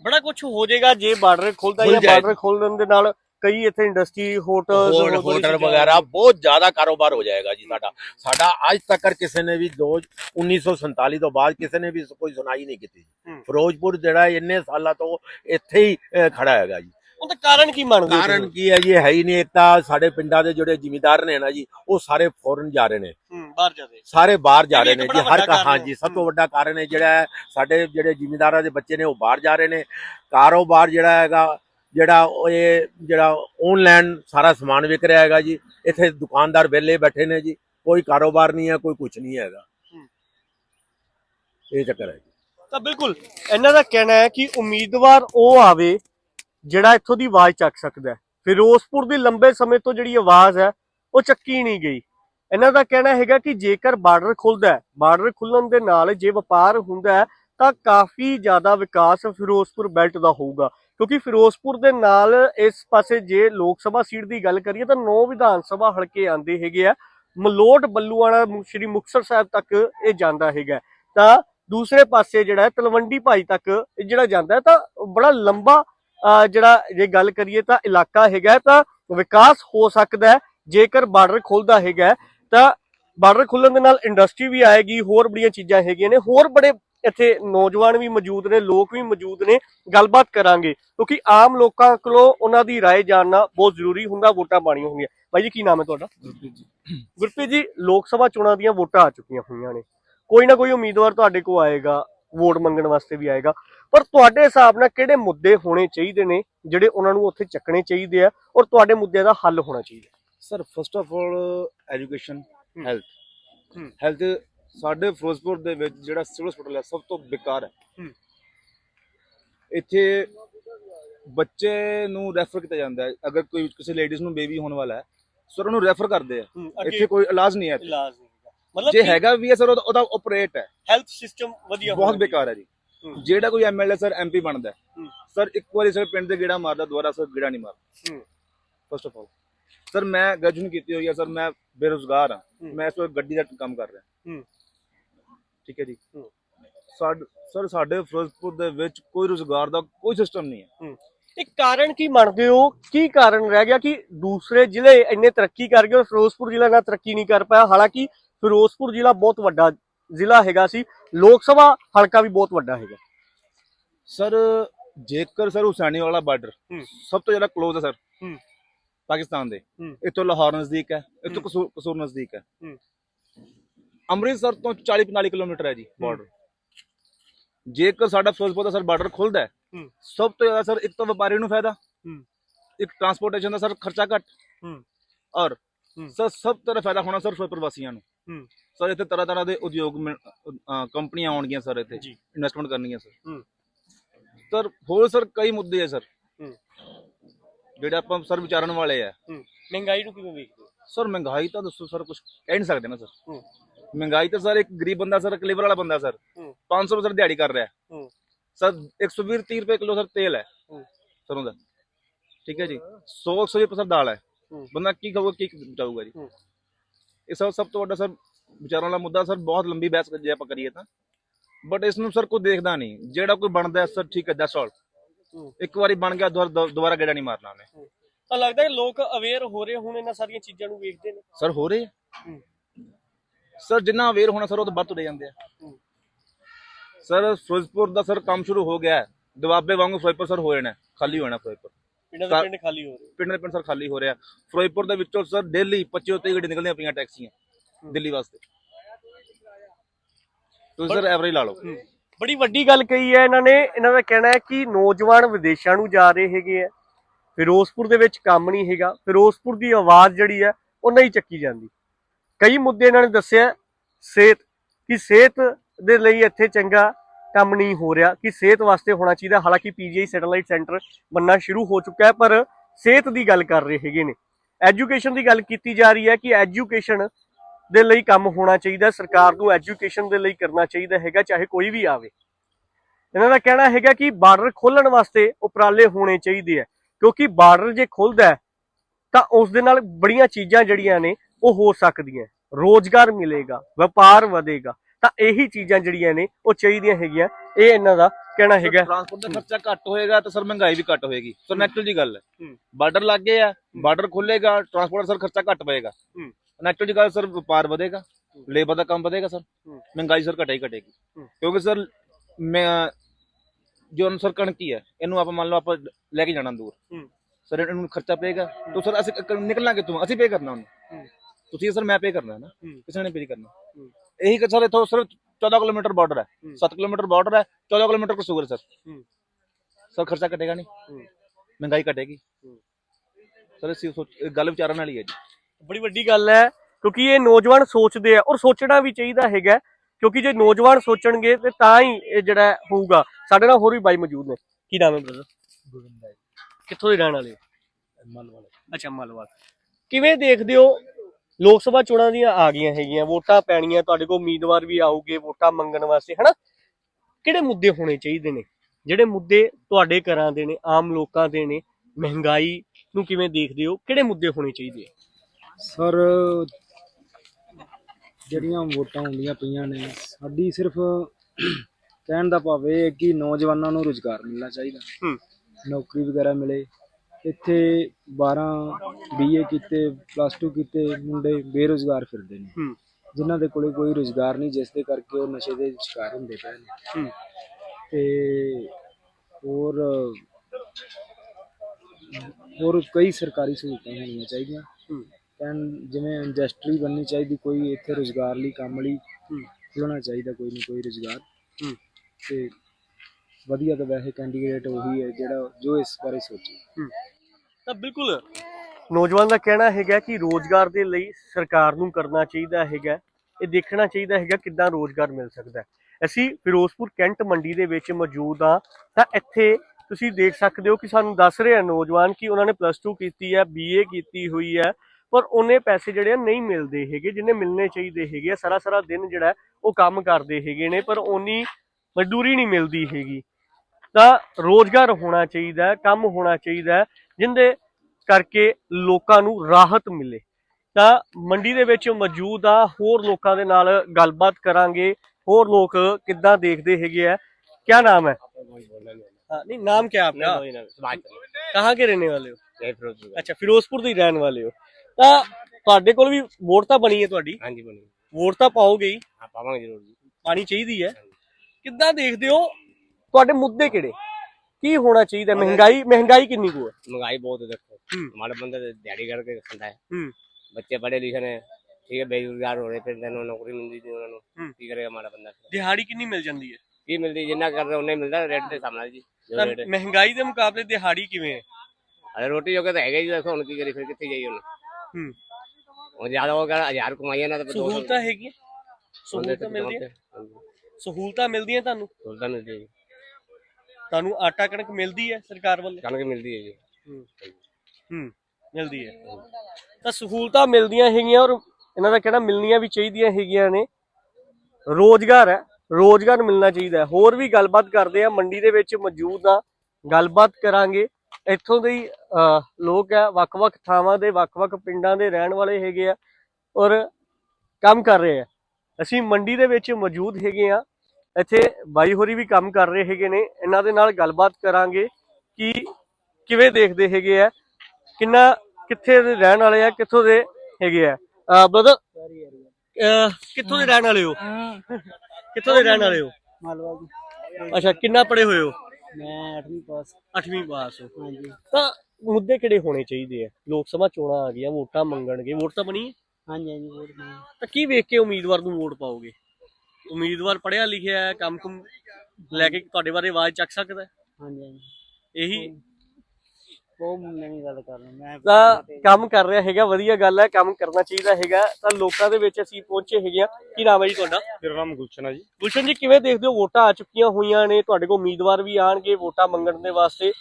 ਬੜਾ ਕੁਝ ਹੋ ਜਾਏਗਾ ਜੇ ਬਾਰਡਰ ਖੁੱਲਦਾ ਖੁੱਲ ਜਾਂ ਜਾਏ। ਬਾਰਡਰ ਖੋਲਣ ਦੇ ਨਾਲ ਕਈ ਇੱਥੇ ਇੰਡਸਟਰੀ ਹੋਟਲ ਹੋਟਲ ਵਗੈਰਾ ਬਹੁਤ ਜ਼ਿਆਦਾ ਕਾਰੋਬਾਰ ਹੋ ਜਾਏਗਾ ਜੀ ਸਾਡਾ। ਸਾਡਾ ਅੱਜ ਤੱਕ ਕਿਸੇ ਨੇ ਵੀ ਦੋ 1947 ਤੋਂ ਬਾਅਦ ਕਿਸੇ ਨੇ ਵੀ ਕੋਈ ਸੁਣਾਈ ਨਹੀਂ ਕੀਤੀ। ਫਿਰੋਜ਼ਪੁਰ ਜਿਹੜਾ ਇੰਨੇ ਸਾਲਾਂ ਤੋਂ ਇੱਥੇ ਹੀ ਖੜਾ ਹੈਗਾ ਜੀ। ਉਹਦਾ ਕਾਰਨ ਕੀ ਮੰਨਦੇ ਕਾਰਨ? ਕੀ ਹੈ ਜੀ ਹੈ ਹੀ ਨਹੀਂ। ਇੱਕ ਤਾਂ ਸਾਡੇ ਪਿੰਡਾਂ ਦੇ ਜਿਹੜੇ ਜ਼ਿਮੀਂਦਾਰ ਨੇ ਨਾ ਜੀ ਉਹ ਸਾਰੇ ਫੋਰਨ ਜਾ ਰਹੇ ਨੇ। ਬਾਹਰ ਜਾਦੇ ਸਾਰੇ ਬਾਹਰ ਜਾ ਰਹੇ ਨੇ ਜੀ ਹਰ ਵੱਡਾ ਕਾ ਕਾਰਨ ਹਾਂਜੀ ਹੈ। ਸਭ ਤੋਂ ਵੱਡਾ ਕਾਰਨ ਹੈ ਜਿਹੜਾ ਸਾਡੇ ਜਿਹੜੇ ਜ਼ਿਮੀਂਦਾਰਾਂ ਦੇ ਬੱਚੇ ਨੇ ਉਹ ਬਾਹਰ ਜਾ ਰਹੇ ਨੇ। ਕਾਰੋਬਾਰ ਜਿਹੜਾ ਹੈਗਾ ਜਿਹੜਾ ਉਹ ਇਹ ਜਿਹੜਾ ਆਨਲਾਈਨ ਸਾਰਾ ਸਮਾਨ ਵਿਕ ਰਿਹਾ ਹੈਗਾ ਜੀ ਇੱਥੇ ਦੁਕਾਨਦਾਰ ਵਿਹਲੇ ਬੈਠੇ ਨੇ ਜੀ ਕੋਈ ਕਾਰੋਬਾਰ ਨਹੀਂ ਹੈ ਕੋਈ ਕੁਝ ਨਹੀਂ ਹੈਗਾ। ਇਹ ਚੱਕਰ ਹੈ ਜੀ। ਤਾਂ ਬਿਲਕੁਲ ਇਹਨਾਂ ਦਾ ਕਹਿਣਾ ਹੈ ਕਿ ਉਮੀਦਵਾਰ ਉਹ ਆਵੇ ਜਿਹੜਾ ਇੱਥੋਂ ਦੀ ਆਵਾਜ਼ ਚੱਕ ਸਕਦਾ ਹੈ। ਫਿਰੋਜ਼ਪੁਰ ਦੀ ਲੰਬੇ ਸਮੇਂ ਤੋਂ ਜਿਹੜੀ ਆਵਾਜ਼ ਹੈ ਉਹ ਚੱਕੀ ਨਹੀਂ ਗਈ। ਇਹਨਾਂ ਦਾ ਕਹਿਣਾ ਹੈਗਾ ਕਿ ਜੇਕਰ ਬਾਰਡਰ ਖੁੱਲਦਾ ਹੈ ਬਾਰਡਰ ਖੁੱਲਣ ਦੇ ਨਾਲ ਜੇ ਵਪਾਰ ਹੁੰਦਾ ਹੈ ਤਾਂ ਕਾਫੀ ਜ਼ਿਆਦਾ ਵਿਕਾਸ ਫਿਰੋਜ਼ਪੁਰ ਬੈਲਟ ਦਾ ਹੋਊਗਾ। ਕਿਉਂਕਿ ਫਿਰੋਜ਼ਪੁਰ ਦੇ ਨਾਲ ਇਸ ਪਾਸੇ ਜੇ ਲੋਕ ਸਭਾ ਸੀਟ ਦੀ ਗੱਲ ਕਰੀਏ ਤਾਂ ਨੌ ਵਿਧਾਨ ਸਭਾ ਹਲਕੇ ਆਂਦੇ ਹੈਗੇ ਆ। ਮਲੋਟ, ਬੱਲੂਆਣਾ ਸ਼੍ਰੀ ਮੁਕਤਸਰ ਸਾਹਿਬ ਤੱਕ ਇਹ ਜਾਂਦਾ ਹੈਗਾ। ਤਾਂ ਦੂਸਰੇ ਪਾਸੇ ਜਿਹੜਾ ਹੈ, ਤਲਵੰਡੀ ਭਾਈ ਤੱਕ ਇਹ ਜਿਹੜਾ ਜਾਂਦਾ ਹੈ ਤਾਂ ਬੜਾ ਲੰਬਾ ਜਿਹੜਾ ਜੇ ਗੱਲ ਕਰੀਏ ਤਾਂ ਇਲਾਕਾ ਹੈਗਾ ਤਾਂ ਵਿਕਾਸ ਹੋ ਸਕਦਾ ਹੈ, ਜੇਕਰ ਬਾਰਡਰ ਖੁੱਲਦਾ ਹੈਗਾ ਤਾਂ ਬਾਰਡਰ ਖੁੱਲਣ ਦੇ ਨਾਲ ਇੰਡਸਟਰੀ ਵੀ ਆਏਗੀ, ਹੋਰ ਬੜੀਆਂ ਚੀਜ਼ਾਂ ਹੈਗੀਆਂ ਨੇ। ਹੋਰ ਬੜੇ ਇੱਥੇ ਨੌਜਵਾਨ ਵੀ ਮੌਜੂਦ ਨੇ ਲੋਕ ਵੀ ਮੌਜੂਦ ਨੇ ਗੱਲਬਾਤ ਕਰਾਂਗੇ ਕਿਉਂਕਿ ਆਮ ਲੋਕਾਂ ਕੋਲੋਂ ਉਹਨਾਂ ਦੀ رائے ਜਾਣਨਾ ਬਹੁਤ ਜ਼ਰੂਰੀ ਹੁੰਦਾ ਵੋਟਾਂ ਪਾਣੀਆਂ ਹੁੰਦੀਆਂ ਬਾਈ ਜੀ ਕੀ ਨਾਮ ਹੈ ਤੁਹਾਡਾ ਗੁਰਪ੍ਰੀਤ ਜੀ ਲੋਕ ਸਭਾ ਚੋਣਾਂ ਦੀਆਂ ਵੋਟਾਂ ਆ ਚੁੱਕੀਆਂ ਹੋਈਆਂ ਨੇ ਕੋਈ ਨਾ ਕੋਈ ਉਮੀਦਵਾਰ ਤੁਹਾਡੇ ਕੋਲ ਆਏਗਾ ਵੋਟ ਮੰਗਣ ਵਾਸਤੇ ਵੀ ਆਏਗਾ ਪਰ ਤੁਹਾਡੇ ਹਿਸਾਬ ਨਾਲ ਕਿਹੜੇ ਮੁੱਦੇ ਹੋਣੇ ਚਾਹੀਦੇ ਨੇ ਜਿਹੜੇ ਉਹਨਾਂ ਨੂੰ ਉੱਥੇ ਚੱਕਣੇ ਚਾਹੀਦੇ ਆ ਔਰ ਤੁਹਾਡੇ ਮੁੱਦਿਆਂ ਦਾ ਹੱਲ ਹੋਣਾ ਚਾਹੀਦਾ sir first of all education hmm. Health hmm. Health ਸਾਡੇ ਫਿਰੋਜ਼ਪੁਰ ਦੇ ਵਿੱਚ ਜਿਹੜਾ ਸਿਵਲ ਹਸਪੀਟਲ ਹੈ ਸਭ ਤੋਂ ਬੇਕਾਰ ਹੈ। ਇੱਥੇ ਬੱਚੇ ਨੂੰ ਰੈਫਰ ਕੀਤਾ ਜਾਂਦਾ ਹੈ ਅਗਰ ਕੋਈ ਕਿਸੇ ਲੇਡੀਜ਼ ਨੂੰ ਬੇਬੀ ਹੋਣ ਵਾਲਾ ਹੈ ਸਰ ਉਹਨੂੰ ਰੈਫਰ ਕਰਦੇ ਆ ਇੱਥੇ ਕੋਈ ਇਲਾਜ ਨਹੀਂ ਹੈ। ਇਲਾਜ ਨਹੀਂ ਮਤਲਬ ਜੇ ਹੈਗਾ ਵੀ ਹੈ ਸਰ ਉਹਦਾ ਆਪਰੇਟ ਹੈ ਹੈਲਥ ਸਿਸਟਮ ਵਧੀਆ ਬਹੁਤ ਬੇਕਾਰ ਹੈ ਜੀ। ਜਿਹੜਾ ਕੋਈ ਐਮਐਲਏ ਸਰ ਐਮਪੀ ਬਣਦਾ। ਸਰ ਇੱਕ ਵਾਰੀ ਸਰ ਪਿੰਡ ਦੇ ਗੇੜਾ ਮਾਰਦਾ ਦੁਬਾਰਾ ਸਰ ਗੇੜਾ ਨਹੀਂ ਮਾਰਦਾ। ਫਸਟ ਆਫ ਆਲ ਸਰ ਮੈਂ ਗ੍ਰੈਜੂਏਸ਼ਨ ਕੀਤੀ ਹੋਈ ਹੈ ਸਰ ਮੈਂ ਬੇਰੁਜ਼ਗਾਰ ਹਾਂ। ਮੈਂ ਇਸ ਵਕਤ ਗੱਡੀ ਦਾ ਕੰਮ ਕਰ ਰਿਹਾ। ਠੀਕ ਹੈ ਜੀ? ਸਰ ਸਾਡੇ ਫਿਰੋਜ਼ਪੁਰ ਦੇ ਵਿੱਚ ਕੋਈ ਰੁਜ਼ਗਾਰ ਦਾ ਕੋਈ ਸਿਸਟਮ ਨਹੀਂ ਹੈ। ਇੱਕ ਕਾਰਨ ਕੀ ਮੰਨਦੇ ਹੋ? ਕੀ ਕਾਰਨ ਰਹਿ ਗਿਆ ਕਿ ਦੂਸਰੇ ਜ਼ਿਲ੍ਹੇ ਇੰਨੇ ਤਰੱਕੀ ਕਰ ਗਏ ਫਿਰੋਜ਼ਪੁਰ ਜ਼ਿਲ੍ਹਾ ਨਾ ਤਰੱਕੀ ਨਹੀਂ ਕਰ ਪਾਇਆ? ਹਾਲਾਂਕਿ ਫਿਰੋਜ਼ਪੁਰ ਜ਼ਿਲ੍ਹਾ ਬਹੁਤ ਵੱਡਾ ਜ਼ਿਲ੍ਹਾ ਹੈਗਾ ਸੀ। ਲੋਕ ਸਭਾ ਹਲਕਾ ਵੀ ਬਹੁਤ ਵੱਡਾ ਹੈਗਾ। ਸਰ ਜੇਕਰ ਸਰ ਹੁਸੈਨੀ ਵਾਲਾ ਬਾਰਡਰ। ਸਭ ਤੋਂ ਜ਼ਿਆਦਾ ਕਲੋਜ਼ ਹੈ ਸਰ। ਪਾਕਿਸਤਾਨ ਦੇ। ਇੱਥੋਂ ਲਾਹੌਰ ਨਜ਼ਦੀਕ ਹੈ। ਇੱਥੋਂ ਹਮ। ਕਸੂਰ ਕਸੂਰ ਨਜ਼ਦੀਕ ਹੈ। ਅੰਮ੍ਰਿਤਸਰ ਤੋਂ 40 45 ਕਿਲੋਮੀਟਰ ਹੈ ਜੀ ਬਾਰਡਰ ਜੇਕਰ ਸਾਡਾ ਫਿਰੋਜ਼ਪੁਰ ਦਾ ਸਰ ਬਾਰਡਰ ਖੁੱਲਦਾ ਹੈ। ਸਭ ਤੋਂ ਜ਼ਿਆਦਾ ਸਰ ਇੱਕ ਤਾਂ ਵਪਾਰੀ ਨੂੰ ਫਾਇਦਾ। ਇੱਕ ਟਰਾਂਸਪੋਰਟੇਸ਼ਨ ਦਾ ਸਰ ਖਰਚਾ ਘੱਟ। ਔਰ। ਸਰ ਸਭ ਤਰ੍ਹਾਂ ਫਾਇਦਾ ਹੋਣਾ ਸਰ ਫਿਰੋਜ਼ਪੁਰ ਵਾਸੀਆਂ ਨੂੰ। ਸਰ ਇੱਥੇ ਤਰ੍ਹਾਂ ਤਰ੍ਹਾਂ ਦੇ ਉਦਯੋਗ ਕੰਪਨੀਆਂ ਆਉਣਗੀਆਂ ਸਰ ਇੱਥੇ। ਇਨਵੈਸਟਮੈਂਟ ਕਰਨਗੀਆਂ ਸਰ। ਸਰ ਹੋਰ ਸਰ ਕਈ ਮੁੱਦੇ ਹੈ ਸਰ। ਜਿਹੜੇ ਆਪਾਂ ਸਰ ਵਿਚਾਰਨ ਵਾਲੇ ਆ ਮਹਿੰਗਾਈ ਨੂੰ ਕਿਵੇਂ ਵੇਖਦੇ ਸਰ ਮਹਿੰਗਾਈ ਤਾਂ ਦੱਸੋ ਸਰ ਕੁਝ ਕਹਿ ਨਹੀਂ ਸਕਦੇ ਨਾ ਸਰ। ਮਹਿੰਗਾਈ ਤਾਂ ਸਰ ਇੱਕ ਗਰੀਬ ਬੰਦਾ ਸਰ ਕਲੀਵਰ ਵਾਲਾ ਬੰਦਾ ਸਰ। ਹਮ। 500 ਰੁਪਏ ਸਰ ਦਿਹਾੜੀ ਕਰ ਰਿਹਾ। ਸਰ 120 30 ਰੁਪਏ ਕਿਲੋ ਸਰ ਤੇਲ ਹੈ। ਸਰੋਂ ਦਾ ਠੀਕ ਹੈ ਜੀ। 100 100 ਰੁਪਏ ਸਰ ਦਾਲ ਹੈ। ਬੰਦਾ ਕੀ ਖਾਊਗਾ ਕੀ ਬਚਾਊਗਾ ਜੀ। ਇਹ ਸਭ ਸਭ ਤੋਂ ਵੱਡਾ ਸਰ ਵਿਚਾਰਾਂ ਵਾਲਾ ਮੁੱਦਾ ਸਰ ਬਹੁਤ ਲੰਬੀ ਬਹਿਸ ਜੇ ਆਪਾਂ ਕਰੀਏ ਤਾਂ। ਬਟ ਇਸ ਨੂੰ ਸਰ ਕੋਈ ਦੇਖਦਾ ਨਹੀਂ। ਜਿਹੜਾ ਕੋਈ ਬਣਦਾ ਸਰ ਠੀਕ ਹੈ ਦੈਟਸ ਆਲ। ਇੱਕ ਵਾਰੀ ਬਣ ਗਿਆ ਦੁਬਾਰਾ ਗੇੜਾ ਨਹੀਂ ਮਾਰਨਾ ਉਹਨੇ। ਤਾਂ ਲੱਗਦਾ ਲੋਕ ਅਵੇਅਰ ਹੋ ਰਹੇ ਹੁਣ ਇਹਨਾਂ ਸਾਰੀਆਂ ਚੀਜ਼ਾਂ ਨੂੰ ਵੇਖਦੇ ਨੇ। ਸਰ ਹੋ ਰਹੇ ਸਰ ਜਿੰਨਾ ਅਵੇਅਰ ਹੋਣਾ ਸਰ ਉਹ ਤਾਂ ਵੱਧ ਤੁਰੇ ਜਾਂਦੇ ਆ। ਸਰ ਫਿਰੋਜ਼ਪੁਰ ਦਾ ਸਰ ਕੰਮ ਸ਼ੁਰੂ ਹੋ ਗਿਆ ਹੈ। ਦੁਆਬੇ ਵਾਂਗੂ ਫਿਰੋਜ਼ਪੁਰ ਸਰ ਹੋ ਜਾਣਾ ਖਾਲੀ ਹੋ ਜਾਣਾ ਫਿਰੋਜ਼ਪੁਰ। ਪਿੰਡਾਂ ਦੇ ਤਾਂ- ਪਿੰਡ ਖਾਲੀ ਹੋ ਰਹੇ ਪਿੰਡ ਦੇ ਪਿੰਡ ਸਰ ਖਾਲੀ ਹੋ ਰਿਹਾ ਫਿਰੋਜ਼ਪੁਰ ਦੇ ਵਿੱਚੋਂ ਸਰ ਡੇਲੀ 25 30 ਗੱਡੀ ਨਿਕਲਦੀਆਂ ਪਈਆਂ ਟੈਕਸੀਆਂ। ਦਿੱਲੀ ਵਾਸਤੇ। ਤੁਸੀਂ ਸਰ ਐਵਰੇਜ ਲਾ ਲਓ। ਬੜੀ ਵੱਡੀ ਗੱਲ ਕਹੀ ਹੈ ਇਹਨਾਂ ਨੇ। ਇਹਨਾਂ ਦਾ ਕਹਿਣਾ ਹੈ ਕਿ ਨੌਜਵਾਨ ਵਿਦੇਸ਼ਾਂ ਨੂੰ ਜਾ ਰਹੇ ਹੈਗੇ ਆ। ਫਿਰੋਜ਼ਪੁਰ ਦੇ ਵਿੱਚ ਕੰਮ ਨਹੀਂ ਹੈਗਾ। ਫਿਰੋਜ਼ਪੁਰ ਦੀ ਆਵਾਜ਼ ਜਿਹੜੀ ਹੈ ਉਹ ਨਹੀਂ ਚੱਕੀ ਜਾਂਦੀ। ਕਈ ਮੁੱਦੇ ਇਹਨਾਂ ਨੇ ਦੱਸਿਆ ਸਿਹਤ, ਕਿ ਸਿਹਤ ਦੇ ਲਈ ਇੱਥੇ ਚੰਗਾ ਕੰਮ ਨਹੀਂ ਹੋ ਰਿਹਾ, ਕਿ ਸਿਹਤ ਵਾਸਤੇ ਹੋਣਾ ਚਾਹੀਦਾ। ਹਾਲਾਂਕਿ ਪੀਜੀਆਈ ਸੈਟੇਲਾਈਟ ਸੈਂਟਰ ਬੰਨਾ ਸ਼ੁਰੂ ਹੋ ਚੁੱਕਾ ਹੈ, ਪਰ ਸਿਹਤ ਦੀ ਗੱਲ ਕਰ ਰਹੇ ਹੈਗੇ ਨੇ। ਐਜੂਕੇਸ਼ਨ ਦੀ ਗੱਲ ਕੀਤੀ ਜਾ ਰਹੀ ਹੈ ਕਿ ਐਜੂਕੇਸ਼ਨ ਦੇ ਲਈ ਕੰਮ ਹੋਣਾ ਚਾਹੀਦਾ, ਸਰਕਾਰ ਨੂੰ ਐਜੂਕੇਸ਼ਨ ਦੇ ਲਈ ਕਰਨਾ ਚਾਹੀਦਾ ਹੈਗਾ, ਚਾਹੇ ਕੋਈ ਵੀ ਆਵੇ। ਇਹਨਾਂ ਦਾ ਕਹਿਣਾ ਹੈਗਾ ਕਿ ਬਾਰਡਰ ਖੋਲਣ ਵਾਸਤੇ ਉਪਰਾਲੇ ਹੋਣੇ ਚਾਹੀਦੇ ਆ, ਕਿਉਂਕਿ ਬਾਰਡਰ ਜੇ ਖੁੱਲਦਾ ਤਾਂ ਉਸ ਦੇ ਨਾਲ ਬੜੀਆਂ ਚੀਜ਼ਾਂ ਜਿਹੜੀਆਂ ਨੇ ਉਹ ਹੋ ਸਕਦੀਆਂ। ਰੋਜ਼ਗਾਰ ਮਿਲੇਗਾ ਵਪਾਰ ਵਧੇਗਾ। ਤਾਂ ਇਹੀ ਚੀਜ਼ਾਂ ਜਿਹੜੀਆਂ ਨੇ ਉਹ ਚਾਹੀਦੀਆਂ ਹੈਗੀਆਂ। ਇਹ ਇਹਨਾਂ ਦਾ ਕਹਿਣਾ ਹੈਗਾ। ਟਰਾਂਸਪੋਰਟ ਦਾ ਖਰਚਾ ਘੱਟ ਹੋਏਗਾ ਤਾਂ ਸਰ ਮਹਿੰਗਾਈ ਵੀ ਘੱਟ ਹੋਏਗੀ। ਸਰ ਨੈਚੁਰਲ ਜੀ ਗੱਲ ਹੈ। ਹੂੰ। ਬਾਰਡਰ ਲੱਗ ਆ ਬਾਰਡਰ ਖੁੱਲੇਗਾ ਟਰਾਂਸਪੋਰਟ ਸਰ ਖਰਚਾ ਘੱਟ ਪਏਗਾ। ਹੂੰ। ਨੈਚੁਰਲ ਜੀ ਗੱਲ ਸਰ ਵਪਾਰ ਵਧੇਗਾ ਲੇਬਰ ਦਾ ਕੰਮ ਵਧੇਗਾ ਸਰ। ਹੂੰ। ਮਹਿੰਗਾਈ ਸਰ ਘਟੇ ਹੀ ਘਟੇਗੀ। ਹੂੰ। ਕਿਉਂਕਿ ਸਰ ਮੈਂ ਜੋ ਅਨਸਰ ਕਣਕੀ ਹੈ ਇਹਨੂੰ ਆਪਾਂ ਮੰਨ ਲਓ ਆਪਾਂ ਲੈ ਕੇ ਜਾਣਾ ਦੂਰ। ਹੂੰ। ਸਰ ਇਹਨੂੰ ਖਰਚਾ ਪਏਗਾ। ਤਾਂ ਸਰ ਅਸੀਂ ਨਿਕਲਣਾ ਕਿੱਥੋਂ? ਅਸੀਂ ਪੇ ਕਰਨਾ ਉਹਨੂੰ। ਹੂੰ। ਤੁਸੀਂ ਸਰ ਮੈਂ ਪੇ ਕਰਨਾ ਹੈ ਨਾ। ਕਿਸੇ ਨੇ ਪੇ ਕਰਨਾ। ਇਹੀ ਕਿ ਸਰ ਇਥੋਂ ਸਰ 14 ਕਿਲੋਮੀਟਰ ਬਾਰਡਰ ਹੈ ਹੂੰ। 7 ਕਿਲੋਮੀਟਰ ਬਾਰਡਰ ਹੈ 14 ਕਿਲੋਮੀਟਰ ਕਸੂਰ ਸਰ। ਸਰ ਖਰਚਾ ਘਟੇਗਾ ਨਹੀਂ। ਮਹਿੰਗਾਈ ਘਟੇਗੀ। ਸਰ ਅਸੀਂ ਗੱਲ ਵਿਚਾਰਨ ਵਾਲੀ ਹੈ ਜੀ ਬੜੀ ਵੱਡੀ ਗੱਲ ਹੈ ਕਿਉਂਕਿ ਇਹ ਨੌਜਵਾਨ ਸੋਚਦੇ ਆ ਔਰ ਸੋਚਣਾ ਵੀ ਚਾਹੀਦਾ ਹੈਗਾ ਕਿਉਂਕਿ ਜੇ ਨੌਜਵਾਨ ਸੋਚਣਗੇ ਤੇ ਤਾਂ ਹੀ ਇਹ ਜਿਹੜਾ ਹੋਊਗਾ ਸਾਡੇ ਨਾਲ ਹੋਰ ਵੀ ਬਾਈ ਮੌਜੂਦ ਨੇ ਕੀ ਨਾਮ ਹੈ ਬ੍ਰਦਰ ਕਿੱਥੋਂ ਦੇ ਰਹਿਣ ਵਾਲੇ ਮਲਵਾਲ ਅੱਛਾ ਮਲਵਾਲ ਕਿਵੇਂ ਦੇਖਦੇ ਹੋ ਲੋਕ ਸਭਾ ਚੋਣਾਂ ਦੀਆਂ ਆ ਗਈਆਂ ਹੈਗੀਆਂ ਵੋਟਾਂ ਪੈਣੀਆਂ ਤੁਹਾਡੇ ਕੋਲ ਉਮੀਦਵਾਰ ਵੀ ਆਉਗੇ ਵੋਟਾਂ ਮੰਗਣ ਵਾਸਤੇ ਹਨਾ? ਕਿਹੜੇ ਮੁੱਦੇ ਹੋਣੇ ਚਾਹੀਦੇ ਨੇ? ਜਿਹੜੇ ਮੁੱਦੇ ਤੁਹਾਡੇ ਘਰਾਂ ਦੇ ਨੇ ਆਮ ਲੋਕਾਂ ਦੇ ਨੇ ਮਹਿੰਗਾਈ ਨੂੰ ਕਿਵੇਂ ਦੇਖਦੇ ਹੋ? ਕਿਹੜੇ ਮੁੱਦੇ ਹੋਣੇ ਚਾਹੀਦੇ ਸਰ ਜਿਹੜੀਆਂ ਵੋਟਾਂ ਹੁੰਦੀਆਂ ਪਈਆਂ ਨੇ ਸਾਡੀ ਸਿਰਫ ਕਹਿਣ ਦਾ ਭਾਵ ਇਹ ਹੈ ਕਿ ਨੌਜਵਾਨਾਂ ਨੂੰ ਰੁਜ਼ਗਾਰ ਮਿਲਣਾ ਚਾਹੀਦਾ। ਨੌਕਰੀ ਵਗੈਰਾ ਮਿਲੇ ਇੱਥੇ 12 ਬੀਏ ਕੀਤੇ ਪਲੱਸ 2 ਕੀਤੇ ਮੁੰਡੇ ਬੇਰੁਜ਼ਗਾਰ ਫਿਰਦੇ ਨੇ ਹੂੰ। ਜਿਨ੍ਹਾਂ ਦੇ ਕੋਲੇ ਕੋਈ ਰੁਜ਼ਗਾਰ ਨਹੀਂ ਜਿਸ ਦੇ ਕਰਕੇ ਉਹ ਨਸ਼ੇ ਦੇ ਸ਼ਿਕਾਰ ਹੁੰਦੇ ਪਏ ਨੇ ਹੂੰ। ਤੇ ਹੋਰ ਹੋਰ ਕਈ ਸਰਕਾਰੀ ਸਹੂਲਤਾਂ ਹੋਣੀਆਂ ਚਾਹੀਦੀਆਂ ਹੂੰ। ਕਹਿਣ ਜਿਵੇਂ ਇੰਡਸਟਰੀ ਬਣਨੀ ਚਾਹੀਦੀ ਕੋਈ ਇੱਥੇ ਰੁਜ਼ਗਾਰ ਲਈ ਕੰਮ ਲਈ ਹੂੰ। ਖੁੱਲ੍ਹਣਾ ਚਾਹੀਦਾ ਕੋਈ ਨਾ ਕੋਈ ਰੁਜ਼ਗਾਰ ਹੂੰ। ਤੇ ਵਧੀਆ ਤਾਂ ਵੈਸੇ ਕੈਂਡੀਡੇਟ ਉਹੀ ਹੈ ਜਿਹੜਾ ਜੋ ਇਸ ਬਾਰੇ ਸੋਚੇ। ਤਾਂ ਬਿਲਕੁਲ। ਨੌਜਵਾਨ ਦਾ ਕਹਿਣਾ ਹੈਗਾ ਕਿ ਰੋਜ਼ਗਾਰ ਦੇ ਲਈ ਸਰਕਾਰ ਨੂੰ ਕਰਨਾ ਚਾਹੀਦਾ ਹੈਗਾ। ਇਹ ਦੇਖਣਾ ਚਾਹੀਦਾ ਹੈਗਾ ਕਿੱਦਾਂ ਰੋਜ਼ਗਾਰ ਮਿਲ ਸਕਦਾ ਹੈ। ਅਸੀਂ ਫਿਰੋਜ਼ਪੁਰ ਕੈਂਟ ਮੰਡੀ ਦੇ ਵਿੱਚ ਮੌਜੂਦ ਆ ਤਾਂ ਇੱਥੇ ਤੁਸੀਂ ਦੇਖ ਸਕਦੇ ਹੋ ਕਿ ਸਾਨੂੰ ਦੱਸ ਰਹੇ ਆ ਨੌਜਵਾਨ ਕਿ ਉਹਨਾਂ ਨੇ ਪਲੱਸ 2 ਕੀਤੀ ਹੈ ਬੀਏ ਕੀਤੀ ਹੋਈ ਹੈ। ਪਰ ਉਹਨੇ ਪੈਸੇ ਜਿਹੜੇ ਆ ਨਹੀਂ ਮਿਲਦੇ ਹੈਗੇ ਜਿੰਨੇ ਮਿਲਣੇ ਚਾਹੀਦੇ ਹੈਗੇ ਆ। ਸਾਰਾ ਸਾਰਾ ਦਿਨ ਜਿਹੜਾ ਉਹ ਕੰਮ ਕਰਦੇ ਹੈਗੇ ਨੇ। ਪਰ ਓਨੀ ਮਜ਼ਦੂਰੀ ਨਹੀਂ ਮਿਲਦੀ ਹੈਗੀ। ਤਾਂ ਰੋਜ਼ਗਾਰ ਹੋਣਾ ਚਾਹੀਦਾ ਕੰਮ ਹੋਣਾ ਚਾਹੀਦਾ ਜਿੰਦੇ ਕਰਕੇ ਲੋਕਾਂ ਨੂੰ ਰਾਹਤ ਮਿਲੇ। ਤਾਂ ਮੰਡੀ ਦੇ ਵਿੱਚ ਮੌਜੂਦ ਆ ਹੋਰ ਲੋਕਾਂ ਦੇ ਨਾਲ ਗੱਲਬਾਤ ਕਰਾਂਗੇ। ਹੋਰ ਲੋਕ ਕਿੱਦਾਂ ਦੇਖਦੇ ਹੈਗੇ ਆ? ਕੀ ਨਾਮ ਹੈ? ਨਹੀਂ ਨਾਮ ਕੀ ਆਪਣਾ ਕਹਾਂ ਕੇ ਰਹਿਣੇ ਵਾਲੇ ਹੋ? ਅੱਛਾ ਫਿਰੋਜ਼ਪੁਰ ਦੇ ਰਹਿਣ ਵਾਲੇ ਹੋ। ਤਾਂ ਤੁਹਾਡੇ ਕੋਲ ਵੀ ਵੋਟ ਤਾਂ ਬਣੀ ਹੈ ਤੁਹਾਡੀ? ਹਾਂਜੀ ਬਣੀ। ਵੋਟ ਤਾਂ ਪਾਓਗੇ ਹੀ। ਪਾਵਾਂਗੇ ਜ਼ਰੂਰ ਜੀ। ਪਾਣੀ ਚਾਹੀਦੀ ਹੈ? ਕਿੱਦਾਂ ਦੇਖਦੇ ਹੋ ਤੁਹਾਡੇ ਮੁੱਦੇ ਕਿਹੜੇ ਕੀ ਹੋਣਾ ਚਾਹੀਦਾ ਮਹਿੰਗਾਈ ਮਹਿੰਗਾਈ ਕਿੰਨੀ ਕੁ ਹੈ महंगाई बहुत है देखो हम्म। हमारे बंदे तो दिहाड़ी करके खाता है हम्म। बच्चे पढ़े लिखे हैं ठीक है बेरोजगार हो रहे फिर तेनों नौकरी मिलती थी उन्होंने हम्म। की करेगा हमारा बंदा ਦਿਹਾੜੀ ਕਿੰਨੀ ਮਿਲ ਜਾਂਦੀ ਹੈ की मिलती जिन्ना कर रहे उन्हें मिलता रेट के सामने जी जो ਤਾਂ रेट है ਮਹਿੰਗਾਈ ਦੇ ਮੁਕਾਬਲੇ ਦਿਹਾੜੀ ਕਿਵੇਂ ਹੈ अरे रोटी जो कहते है जी देखो उनकी करी फिर कितनी चाहिए हम्म। उन्हें और ज्यादा होगा हजार कमाइए ना तो ਸਹੂਲਤਾਂ ਹੈਗੀਆਂ ਸਹੂਲਤਾਂ ਮਿਲਦੀਆਂ ਸਹੂਲਤਾਂ ਮਿਲਦੀਆਂ ਤੁਹਾਨੂੰ? ਸਹੂਲਤਾਂ ਮਿਲਦੀ ਜੀ। ਤੁਹਾਨੂੰ ਆਟਾ ਕਣਕ ਮਿਲਦੀ ਹੈ ਸਰਕਾਰ ਵੱਲੋਂ? ਕਣਕ ਮਿਲਦੀ ਹੈ ਜੀ। ਹੂੰ। ਮਿਲਦੀ ਹੈ। ਤਾਂ ਸਹੂਲਤਾਂ ਮਿਲਦੀਆਂ ਹੈਗੀਆਂ ਔਰ ਇਹਨਾਂ ਦਾ ਕਿਹੜਾ ਮਿਲਣੀਆਂ ਵੀ ਚਾਹੀਦੀਆਂ ਹੈਗੀਆਂ ਨੇ? ਰੋਜ਼ਗਾਰ ਹੈ ਰੋਜ਼ਗਾਰ ਮਿਲਣਾ ਚਾਹੀਦਾ ਹੋਰ ਵੀ ਗੱਲਬਾਤ ਕਰਦੇ ਆ ਮੰਡੀ ਦੇ ਵਿੱਚ ਮੌਜੂਦ ਆ ਗੱਲਬਾਤ ਕਰਾਂਗੇ। ਇੱਥੋਂ ਦੇ ਲੋਕ ਆ ਵੱਖ-ਵੱਖ ਥਾਵਾਂ ਦੇ ਵੱਖ-ਵੱਖ ਪਿੰਡਾਂ ਦੇ ਰਹਿਣ ਵਾਲੇ ਹੈਗੇ ਆ ਔਰ ਕੰਮ ਕਰ ਰਹੇ ਆ। ਅਸੀਂ ਮੰਡੀ ਦੇ ਵਿੱਚ ਮੌਜੂਦ ਹੈਗੇ ਆ ਇੱਥੇ ਬਾਈ ਹੋਰੀ ਵੀ ਕੰਮ ਕਰ ਰਹੇ ਹੈਗੇ ਨੇ। ਇਹਨਾਂ ਦੇ ਨਾਲ ਗੱਲਬਾਤ ਕਰਾਂਗੇ ਕਿ ਕਿਵੇਂ ਦੇਖਦੇ ਹੈਗੇ ਆ ਕਿੰਨਾ ਕਿੱਥੇ ਦੇ ਰਹਿਣ ਵਾਲੇ ਆ ਕਿੱਥੋਂ ਦੇ ਹੈਗੇ ਆ। ਬ੍ਰਦਰ ਕਿੱਥੋਂ ਦੇ ਰਹਿਣ ਵਾਲੇ ਹੋ? ਕਿੱਥੋਂ ਦੇ ਰਹਿਣ ਵਾਲੇ ਹੋ? ਮਾਲਵਾ ਜੀ ਅੱਛਾ ਕਿੰਨਾ ਪੜੇ ਹੋਏ ਹੋ? ਮੈਂ 8ਵੀਂ ਪਾਸ। 8ਵੀਂ ਪਾਸ ਹੋ। ਹਾਂਜੀ। ਤਾਂ ਮੁੱਦੇ ਕਿਹੜੇ ਹੋਣੇ ਚਾਹੀਦੇ ਆ? ਲੋਕ ਸਭਾ ਚੋਣਾਂ ਆ ਗਈਆਂ ਵੋਟਾਂ ਮੰਗਣਗੇ ਵੋਟ ਤਾਂ ਬਣੀ ਹੈ ਹਾਂਜੀ ਹਾਂਜੀ ਵੋਟ। ਤਾਂ ਕੀ ਵੇਖ ਕੇ ਉਮੀਦਵਾਰ ਨੂੰ ਵੋਟ ਪਾਓਗੇ? ਉਮੀਦਵਾਰ ਪੜਿਆ ਲਿਖਿਆ ਹੈ ਕੰਮ ਕੁਮ ਲੈ ਕੇ ਤੁਹਾਡੇ ਬਾਰੇ ਆਵਾਜ਼ ਚੱਕ ਸਕਦਾ ਹੈ? ਹਾਂਜੀ ਹਾਂਜੀ। ਇਹੀ? ਉਹ ਮੁੰਡੇ ਦੀ ਗੱਲ ਕਰ ਰਿਹਾ ਮੈਂ ਤਾਂ ਕੰਮ ਕਰ ਰਿਹਾ ਹੈਗਾ ਵਧੀਆ ਗੱਲ ਹੈ ਕੰਮ ਕਰਨਾ ਚਾਹੀਦਾ ਹੈਗਾ। ਤਾਂ ਲੋਕਾਂ ਦੇ ਵਿੱਚ ਅਸੀਂ ਪਹੁੰਚੇ ਹੈਗੇ ਆ ਕੀ ਨਾਮ ਹੈ ਜੀ ਤੁਹਾਡਾ? ਮੇਰਾ ਨਾਮ ਗੁਲਸ਼ਨ ਹੈ ਜੀ। ਗੁਲਸ਼ਨ ਜੀ ਕਿਵੇਂ ਦੇਖਦੇ ਹੋ? ਵੋਟਾਂ ਆ ਚੁੱਕੀਆਂ ਹੋਈਆਂ ਨੇ ਤੁਹਾਡੇ ਕੋਲ ਉਮੀਦਵਾਰ ਵੀ ਆਣਗੇ ਵੋਟਾਂ ਮੰਗਣ ਦੇ ਵਾਸਤੇ।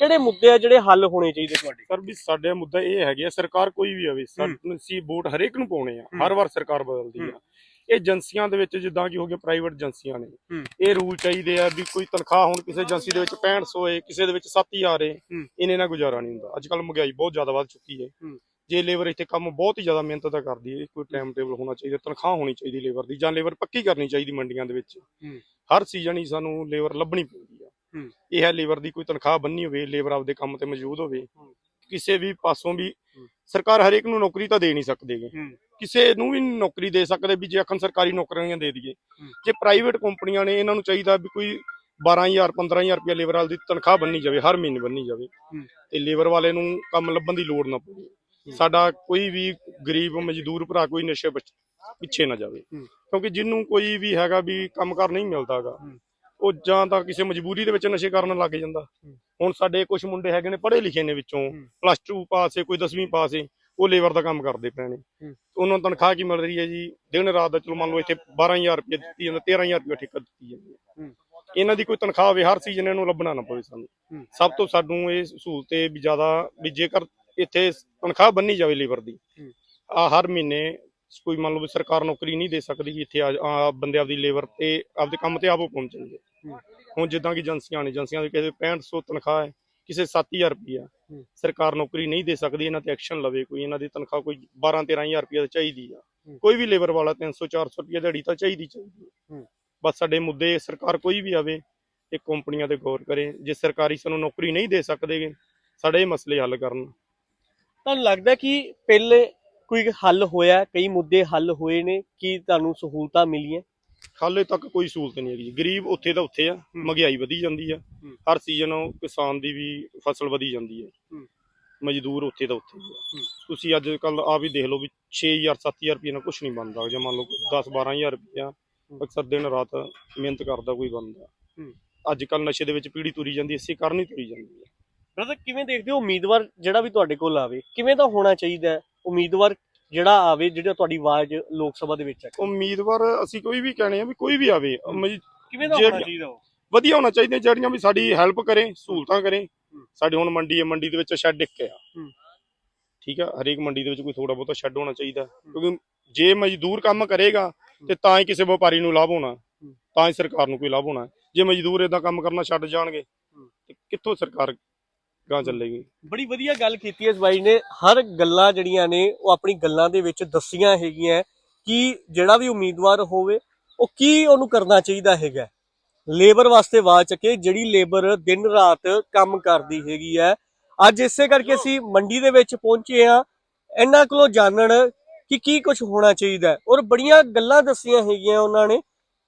ਕਿਹੜੇ ਮੁੱਦੇ ਆ ਜਿਹੜੇ ਹੱਲ ਹੋਣੇ ਚਾਹੀਦੇ ਤੁਹਾਡੇ? ਸਰ ਵੀ ਸਾਡੇ ਮੁੱਦਾ ਇਹ ਹੈਗੇ ਆ ਸਰਕਾਰ ਕੋਈ ਵੀ ਆਵੇ ਸਾਨੂੰ ਅਸੀਂ ਵੋਟ ਹਰੇਕ ਨੂੰ ਪਾਉਣੇ ਆ ਹਰ ਵਾਰ ਸਰਕਾਰ ਬਦਲਦੀ ਆ। ਏਜੰਸੀਆਂ ਦੇ ਵਿੱਚ ਜਿੱਦਾਂ ਕਿ ਹੋ ਗਿਆ ਪ੍ਰਾਈਵੇਟ ਏਜੰਸੀਆਂ ਨੇ। ਇਹ ਰੂਲ ਚਾਹੀਦੇ ਆ ਵੀ ਕੋਈ ਤਨਖਾਹ ਹੁਣ ਕਿਸੇ ਏਜੰਸੀ ਦੇ ਵਿੱਚ 6500 ਹੋਏ ਕਿਸੇ ਦੇ ਵਿੱਚ 7000 ਏ। ਇਹਨੇ ਨਾਲ ਗੁਜ਼ਾਰਾ ਨਹੀਂ ਹੁੰਦਾ ਅੱਜ ਕੱਲ ਮਹਿੰਗਾਈ ਬਹੁਤ ਜ਼ਿਆਦਾ ਵੱਧ ਚੁੱਕੀ ਹੈ। ਜੇ ਲੇਬਰ ਇੱਥੇ ਕੰਮ ਬਹੁਤ ਹੀ ਜ਼ਿਆਦਾ ਮਿਹਨਤ ਦਾ ਕਰਦੀ ਹੈ ਕੋਈ ਟਾਈਮ ਟੇਬਲ ਹੋਣਾ ਚਾਹੀਦਾ ਤਨਖਾਹ ਹੋਣੀ ਚਾਹੀਦੀ ਲੇਬਰ ਦੀ ਜਾਂ ਲੇਬਰ ਪੱਕੀ ਕਰਨੀ ਚਾਹੀਦੀ ਮੰਡੀਆਂ ਦੇ ਵਿੱਚ ਹਰ ਸੀਜ਼ਨ ਹੀ ਸਾਨੂੰ ਲੇਬਰ ਲੱਭਣੀ ਪੈਂਦੀ ਆ। ਇਹ ਹੈ ਲੇਬਰ ਦੀ ਕੋਈ ਤਨਖਾਹ ਬੰਨੀ ਹੋਵੇ ਲੇਬਰ ਆਪਦੇ ਕੰਮ ਤੇ ਮੌਜੂਦ ਹੋਵੇ ਕਿਸੇ ਵੀ ਪਾਸੋਂ ਵੀ ਸਰਕਾਰ ਹਰੇਕ ਨੂੰ ਨੌਕਰੀ ਤਾਂ ਦੇ ਨਹੀਂ ਸਕਦੇਗੇ। ਹੂੰ। ਕਿਸੇ ਨੂੰ ਵੀ ਨੌਕਰੀ ਦੇ ਸਕਦੇ ਵੀ ਜੇ ਅਖਣ ਸਰਕਾਰੀ ਨੌਕਰੀਆਂ ਦੇ ਦਈਏ। ਜੇ ਪ੍ਰਾਈਵੇਟ ਕੰਪਨੀਆਂ ਨੇ ਇਹਨਾਂ ਨੂੰ ਚਾਹੀਦਾ ਵੀ ਕੋਈ 12000 15000 ਰੁਪਏ ਲੇਬਰ ਵਾਲੇ ਦੀ ਤਨਖਾਹ ਬੰਨੀ ਜਾਵੇ ਹਰ ਮਹੀਨੇ ਬੰਨੀ ਜਾਵੇ। ਤੇ ਲੇਬਰ ਵਾਲੇ ਨੂੰ ਕੰਮ ਲੱਭਣ ਦੀ ਲੋੜ ਨਾ ਪਵੇ। ਸਾਡਾ ਕੋਈ ਵੀ ਗਰੀਬ ਮਜ਼ਦੂਰ ਭਰਾ ਕੋਈ ਨਸ਼ੇ ਪਿੱਛੇ ਨਾ ਜਾਵੇ। ਕਿਉਂਕਿ ਜਿਹਨੂੰ ਕੋਈ ਵੀ ਹੈਗਾ ਵੀ ਕੰਮਕਾਰ ਨਹੀਂ ਮਿਲਦਾਗਾ ਉਹ ਜਾਂ ਤਾਂ ਕਿਸੇ ਮਜਬੂਰੀ ਦੇ ਵਿੱਚ ਨਸ਼ੇ ਕਰਨ ਲੱਗ ਜਾਂਦਾ। ਹੁਣ ਸਾਡੇ ਕੁਝ ਮੁੰਡੇ ਹੈਗੇ ਨੇ ਪੜ੍ਹੇ ਲਿਖੇ ਨੇ ਵਿੱਚੋਂ ਪਲੱਸ 2 ਪਾਸ ਹੈ ਕੋਈ 10ਵੀਂ ਪਾਸ ਹੈ ਉਹ ਲੇਬਰ ਦਾ ਕੰਮ ਕਰਦੇ ਪਏ ਨੇ। ਉਹਨਾਂ ਨੂੰ ਤਨਖਾਹ ਕੀ ਮਿਲ ਰਹੀ ਹੈ ਜੀ? ਦਿਨ ਰਾਤ ਦਾ ਚਲੋ ਮੰਨ ਲਓ ਇੱਥੇ 12000 ਰੁਪਏ ਦਿੱਤੀ ਜਾਂਦਾ 13000 ਰੁਪਏ ਠੇਕਾ ਦਿੱਤੀ ਜਾਂਦੀ ਹੈ। ਇਹਨਾਂ ਦੀ ਕੋਈ ਤਨਖਾਹ ਹੋਵੇ ਹਰ ਸੀਜ਼ਨ ਇਹਨੂੰ ਲੱਭਣਾ ਨਾ ਪਵੇ ਸਾਨੂੰ। ਸਭ ਤੋਂ ਸਾਨੂੰ ਇਹ ਸਹੂਲਤ ਇਹ ਵੀ ਜ਼ਿਆਦਾ ਵੀ ਜੇਕਰ ਇੱਥੇ ਤਨਖਾਹ ਬੰਨੀ ਜਾਵੇ ਲੇਬਰ ਦੀ ਆ ਹਰ ਮਹੀਨੇ ਕੋਈ ਮੰਨ ਲਓ ਵੀ ਸਰਕਾਰ ਨੌਕਰੀ ਨਹੀਂ ਦੇ ਸਕਦੀ ਇੱਥੇ ਆ ਆ ਬੰਦੇ ਆਪਦੀ ਲੇਬਰ ਤੇ ਆਪਦੇ ਕੰਮ ਤੇ ਆਪੋ ਪਹੁੰਚਣਗੇ। ਹੁਣ ਜਿੱਦਾਂ ਕਿ ਏਜੰਸੀਆਂ ਨੇ ਏਜੰਸੀਆਂ ਦੇ ਕਿਸੇ 6500 ਤਨਖਾਹ ਹੈ ਕਿਸੇ 7000 ਰੁਪਈਆ ਸਰਕਾਰ ਨੌਕਰੀ ਨਹੀਂ ਦੇ ਸਕਦੀ ਇਹਨਾਂ ਤੇ ਐਕਸ਼ਨ ਲਵੇ ਕੋਈ ਇਹਨਾਂ ਦੀ ਤਨਖਾਹ ਕੋਈ 12 13000 ਰੁਪਈਆ ਤਾਂ ਚਾਹੀਦੀ ਆ। ਕੋਈ ਵੀ ਲੇਬਰ ਵਾਲਾ 300 400 ਰੁਪਈਆ ਦਿਹਾੜੀ ਤਾਂ ਚਾਹੀਦੀ ਚਾਹੀਦੀ। ਬਸ ਸਾਡੇ ਮੁੱਦੇ ਸਰਕਾਰ ਕੋਈ ਵੀ ਆਵੇ ਇਹ ਕੰਪਨੀਆਂ ਤੇ ਗੌਰ ਕਰੇ ਜੇ ਸਰਕਾਰੀ ਸਾਨੂੰ ਨੌਕਰੀ ਨਹੀਂ ਦੇ ਸਕਦੇਗੇ ਸਾਡੇ ਇਹ ਮਸਲੇ ਹੱਲ ਕਰਨ। ਤੁਹਾਨੂੰ ਲੱਗਦਾ ਕਿ ਪਹਿਲੇ ਕੋਈ ਹੱਲ ਹੋਇਆ ਕਈ ਮੁੱਦੇ ਹੱਲ ਹੋਏ ਨੇ ਕੀ ਤੁਹਾਨੂੰ ਸਹੂਲਤਾਂ ਮਿਲੀਆਂ? ਹਾਲੇ ਤੱਕ ਕੋਈ ਸਹੂਲਤ ਨਹੀਂ ਹੈਗੀ ਜੀ। ਗਰੀਬ ਉੱਥੇ ਦਾ ਉੱਥੇ ਆ ਮਹਿੰਗਾਈ ਵਧੀ ਜਾਂਦੀ ਆ। ਹਰ ਸੀਜ਼ਨ ਕਿਸਾਨ ਦੀ ਵੀ ਫਸਲ ਵਧੀ ਜਾਂਦੀ ਹੈ। ਮਜ਼ਦੂਰ ਉੱਥੇ ਦਾ ਉੱਥੇ ਹੀ ਆ। ਤੁਸੀਂ ਅੱਜ ਕੱਲ ਆ ਵੀ ਦੇਖ ਲਓ ਵੀ 6000 7000 ਰੁਪਏ ਨਾਲ ਕੁਝ ਨਹੀਂ ਬਣਦਾ। ਜੇ ਮੰਨ ਲਓ 10 12000 ਰੁਪਇਆ ਅਕਸਰ ਦਿਨ ਰਾਤ ਮਿਹਨਤ ਕਰਦਾ ਕੋਈ ਬੰਦਾ। ਅੱਜ ਕੱਲ ਨਸ਼ੇ ਦੇ ਵਿੱਚ ਪੀੜੀ ਤੁਰੀ ਜਾਂਦੀ ਇਸੇ ਕਾਰਨ ਹੀ ਤੁਰੀ ਜਾਂਦੀ ਹੈ ਬ੍ਰਦਰ ਕਿਵੇਂ ਦੇਖਦੇ ਹੋ ਉਮੀਦਵਾਰ ਜਿਹੜਾ ਵੀ ਤੁਹਾਡੇ ਕੋਲ ਆਵੇ ਕਿਵੇਂ ਦਾ ਹੋਣਾ ਚਾਹੀਦਾ ਹੈ? ਉਮੀਦਵਾਰ ਜਿਹੜਾ ਆਵੇ ਜਿਹੜਾ ਤੁਹਾਡੀ ਆਵਾਜ਼ ਲੋਕ ਸਭਾ ਦੇ ਵਿੱਚ ਹੈ ਉਮੀਦਵਾਰ ਅਸੀਂ ਕੋਈ ਵੀ ਕਹਿਣੇ ਆ ਵੀ ਕੋਈ ਵੀ ਆਵੇ ਮਜ- ਕਿਵੇਂ ਦਾ ਹੋਣਾ ਚਾਹੀਦਾ ਉਹ? ਵਧੀਆ ਹੋਣਾ ਚਾਹੀਦਾ ਜਿਹੜੀਆਂ ਵੀ ਸਾਡੀ ਹੈਲਪ ਕਰੇ ਸਹੂਲਤਾਂ ਕਰੇ ਸਾਡੇ ਹੁਣ ਮੰਡੀ ਹੈ ਮੰਡੀ ਦੇ ਵਿੱਚ ਸ਼ੈੱਡ ਇੱਕ ਆ ਠੀਕ ਆ ਹਰੇਕ ਮੰਡੀ ਦੇ ਵਿੱਚ ਕੋਈ ਥੋੜਾ ਬਹੁਤਾ ਸ਼ੈੱਡ ਹੋਣਾ ਚਾਹੀਦਾ ਕਿਉਂਕਿ ਜੇ ਮਜ਼ਦੂਰ ਕੰਮ ਕਰੇਗਾ ਤੇ ਤਾਂ ਹੀ ਕਿਸੇ ਵਪਾਰੀ ਨੂੰ ਲਾਭ ਹੋਣਾ ਤਾਂ ਹੀ ਸਰਕਾਰ ਨੂੰ ਕੋਈ ਲਾਭ ਹੋਣਾ। ਜੇ ਮਜ਼ਦੂਰ ਇਦਾਂ ਕੰਮ ਕਰਨਾ ਛੱਡ ਜਾਣਗੇ ਤੇ ਕਿੱਥੋਂ ਸਰਕਾਰ ਗਾਂ ਚੱਲੇਗੀ। ਬੜੀ ਵਧੀਆ ਗੱਲ ਕੀਤੀ ਹੈ ਇਸ ਬਾਈ ਨੇ। ਹਰ ਗੱਲਾਂ ਜਿਹੜੀਆਂ ਨੇ, ਉਹ ਆਪਣੀ ਗੱਲਾਂ ਦੇ ਵਿੱਚ ਦੱਸੀਆਂ ਹੈਗੀਆਂ ਕਿ ਜਿਹੜਾ ਵੀ ਉਮੀਦਵਾਰ ਹੋਵੇ, ਉਹ ਕੀ ਉਹਨੂੰ ਕਰਨਾ ਚਾਹੀਦਾ ਹੈਗਾ ਲੇਬਰ ਵਾਸਤੇ ਆਵਾਜ਼ ਚੱਕੇ, ਜਿਹੜੀ ਲੇਬਰ ਦਿਨ ਰਾਤ ਕੰਮ ਕਰਦੀ ਹੈਗੀ ਹੈ। ਅੱਜ ਇਸੇ ਕਰਕੇ ਅਸੀਂ ਮੰਡੀ ਦੇ ਵਿੱਚ ਪਹੁੰਚੇ ਆ ਇਹਨਾਂ ਕੋਲੋਂ ਜਾਣਨ ਕਿ ਕੀ ਕੁਝ ਹੋਣਾ ਚਾਹੀਦਾ ਔਰ ਬੜੀਆਂ ਗੱਲਾਂ ਦੱਸੀਆਂ ਹੈਗੀਆਂ ਉਹਨਾਂ ਨੇ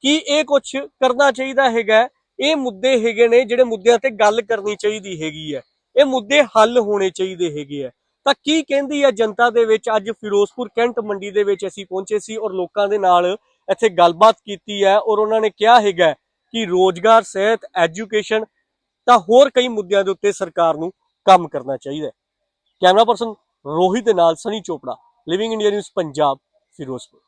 ਕਿ ਇਹ ਕੁਝ ਕਰਨਾ ਚਾਹੀਦਾ ਹੈਗਾ ਇਹ ਮੁੱਦੇ ਹੈਗੇ ਨੇ, ਜਿਹੜੇ ਮੁੱਦਿਆਂ ਤੇ ਗੱਲ ਕਰਨੀ ਚਾਹੀਦੀ ਹੈਗੀ ਹੈ। ਇਹ ਮੁੱਦੇ ਹੱਲ ਹੋਣੇ ਚਾਹੀਦੇ ਹੈਗੇ ਆ। ਤਾਂ ਕੀ ਕਹਿੰਦੀ ਹੈ ਜਨਤਾ ਦੇ ਵਿੱਚ? ਅੱਜ ਫਿਰੋਜ਼ਪੁਰ ਕੈਂਟ ਮੰਡੀ ਦੇ ਵਿੱਚ ਅਸੀਂ ਪਹੁੰਚੇ ਸੀ ਔਰ ਲੋਕਾਂ ਦੇ ਨਾਲ ਇੱਥੇ ਗੱਲਬਾਤ ਕੀਤੀ ਹੈ ਔਰ ਉਹਨਾਂ ਨੇ ਕਿਹਾ ਹੈਗਾ ਕਿ ਰੋਜ਼ਗਾਰ, ਸਿਹਤ, ਐਜੂਕੇਸ਼ਨ ਤਾਂ ਹੋਰ ਕਈ ਮੁੱਦਿਆਂ ਦੇ ਉੱਤੇ ਸਰਕਾਰ ਨੂੰ ਕੰਮ ਕਰਨਾ ਚਾਹੀਦਾ ਕੈਮਰਾ ਪਰਸਨ ਰੋਹਿਤ ਦੇ ਨਾਲ Sunny Chopra living India news Punjab, Ferozepur.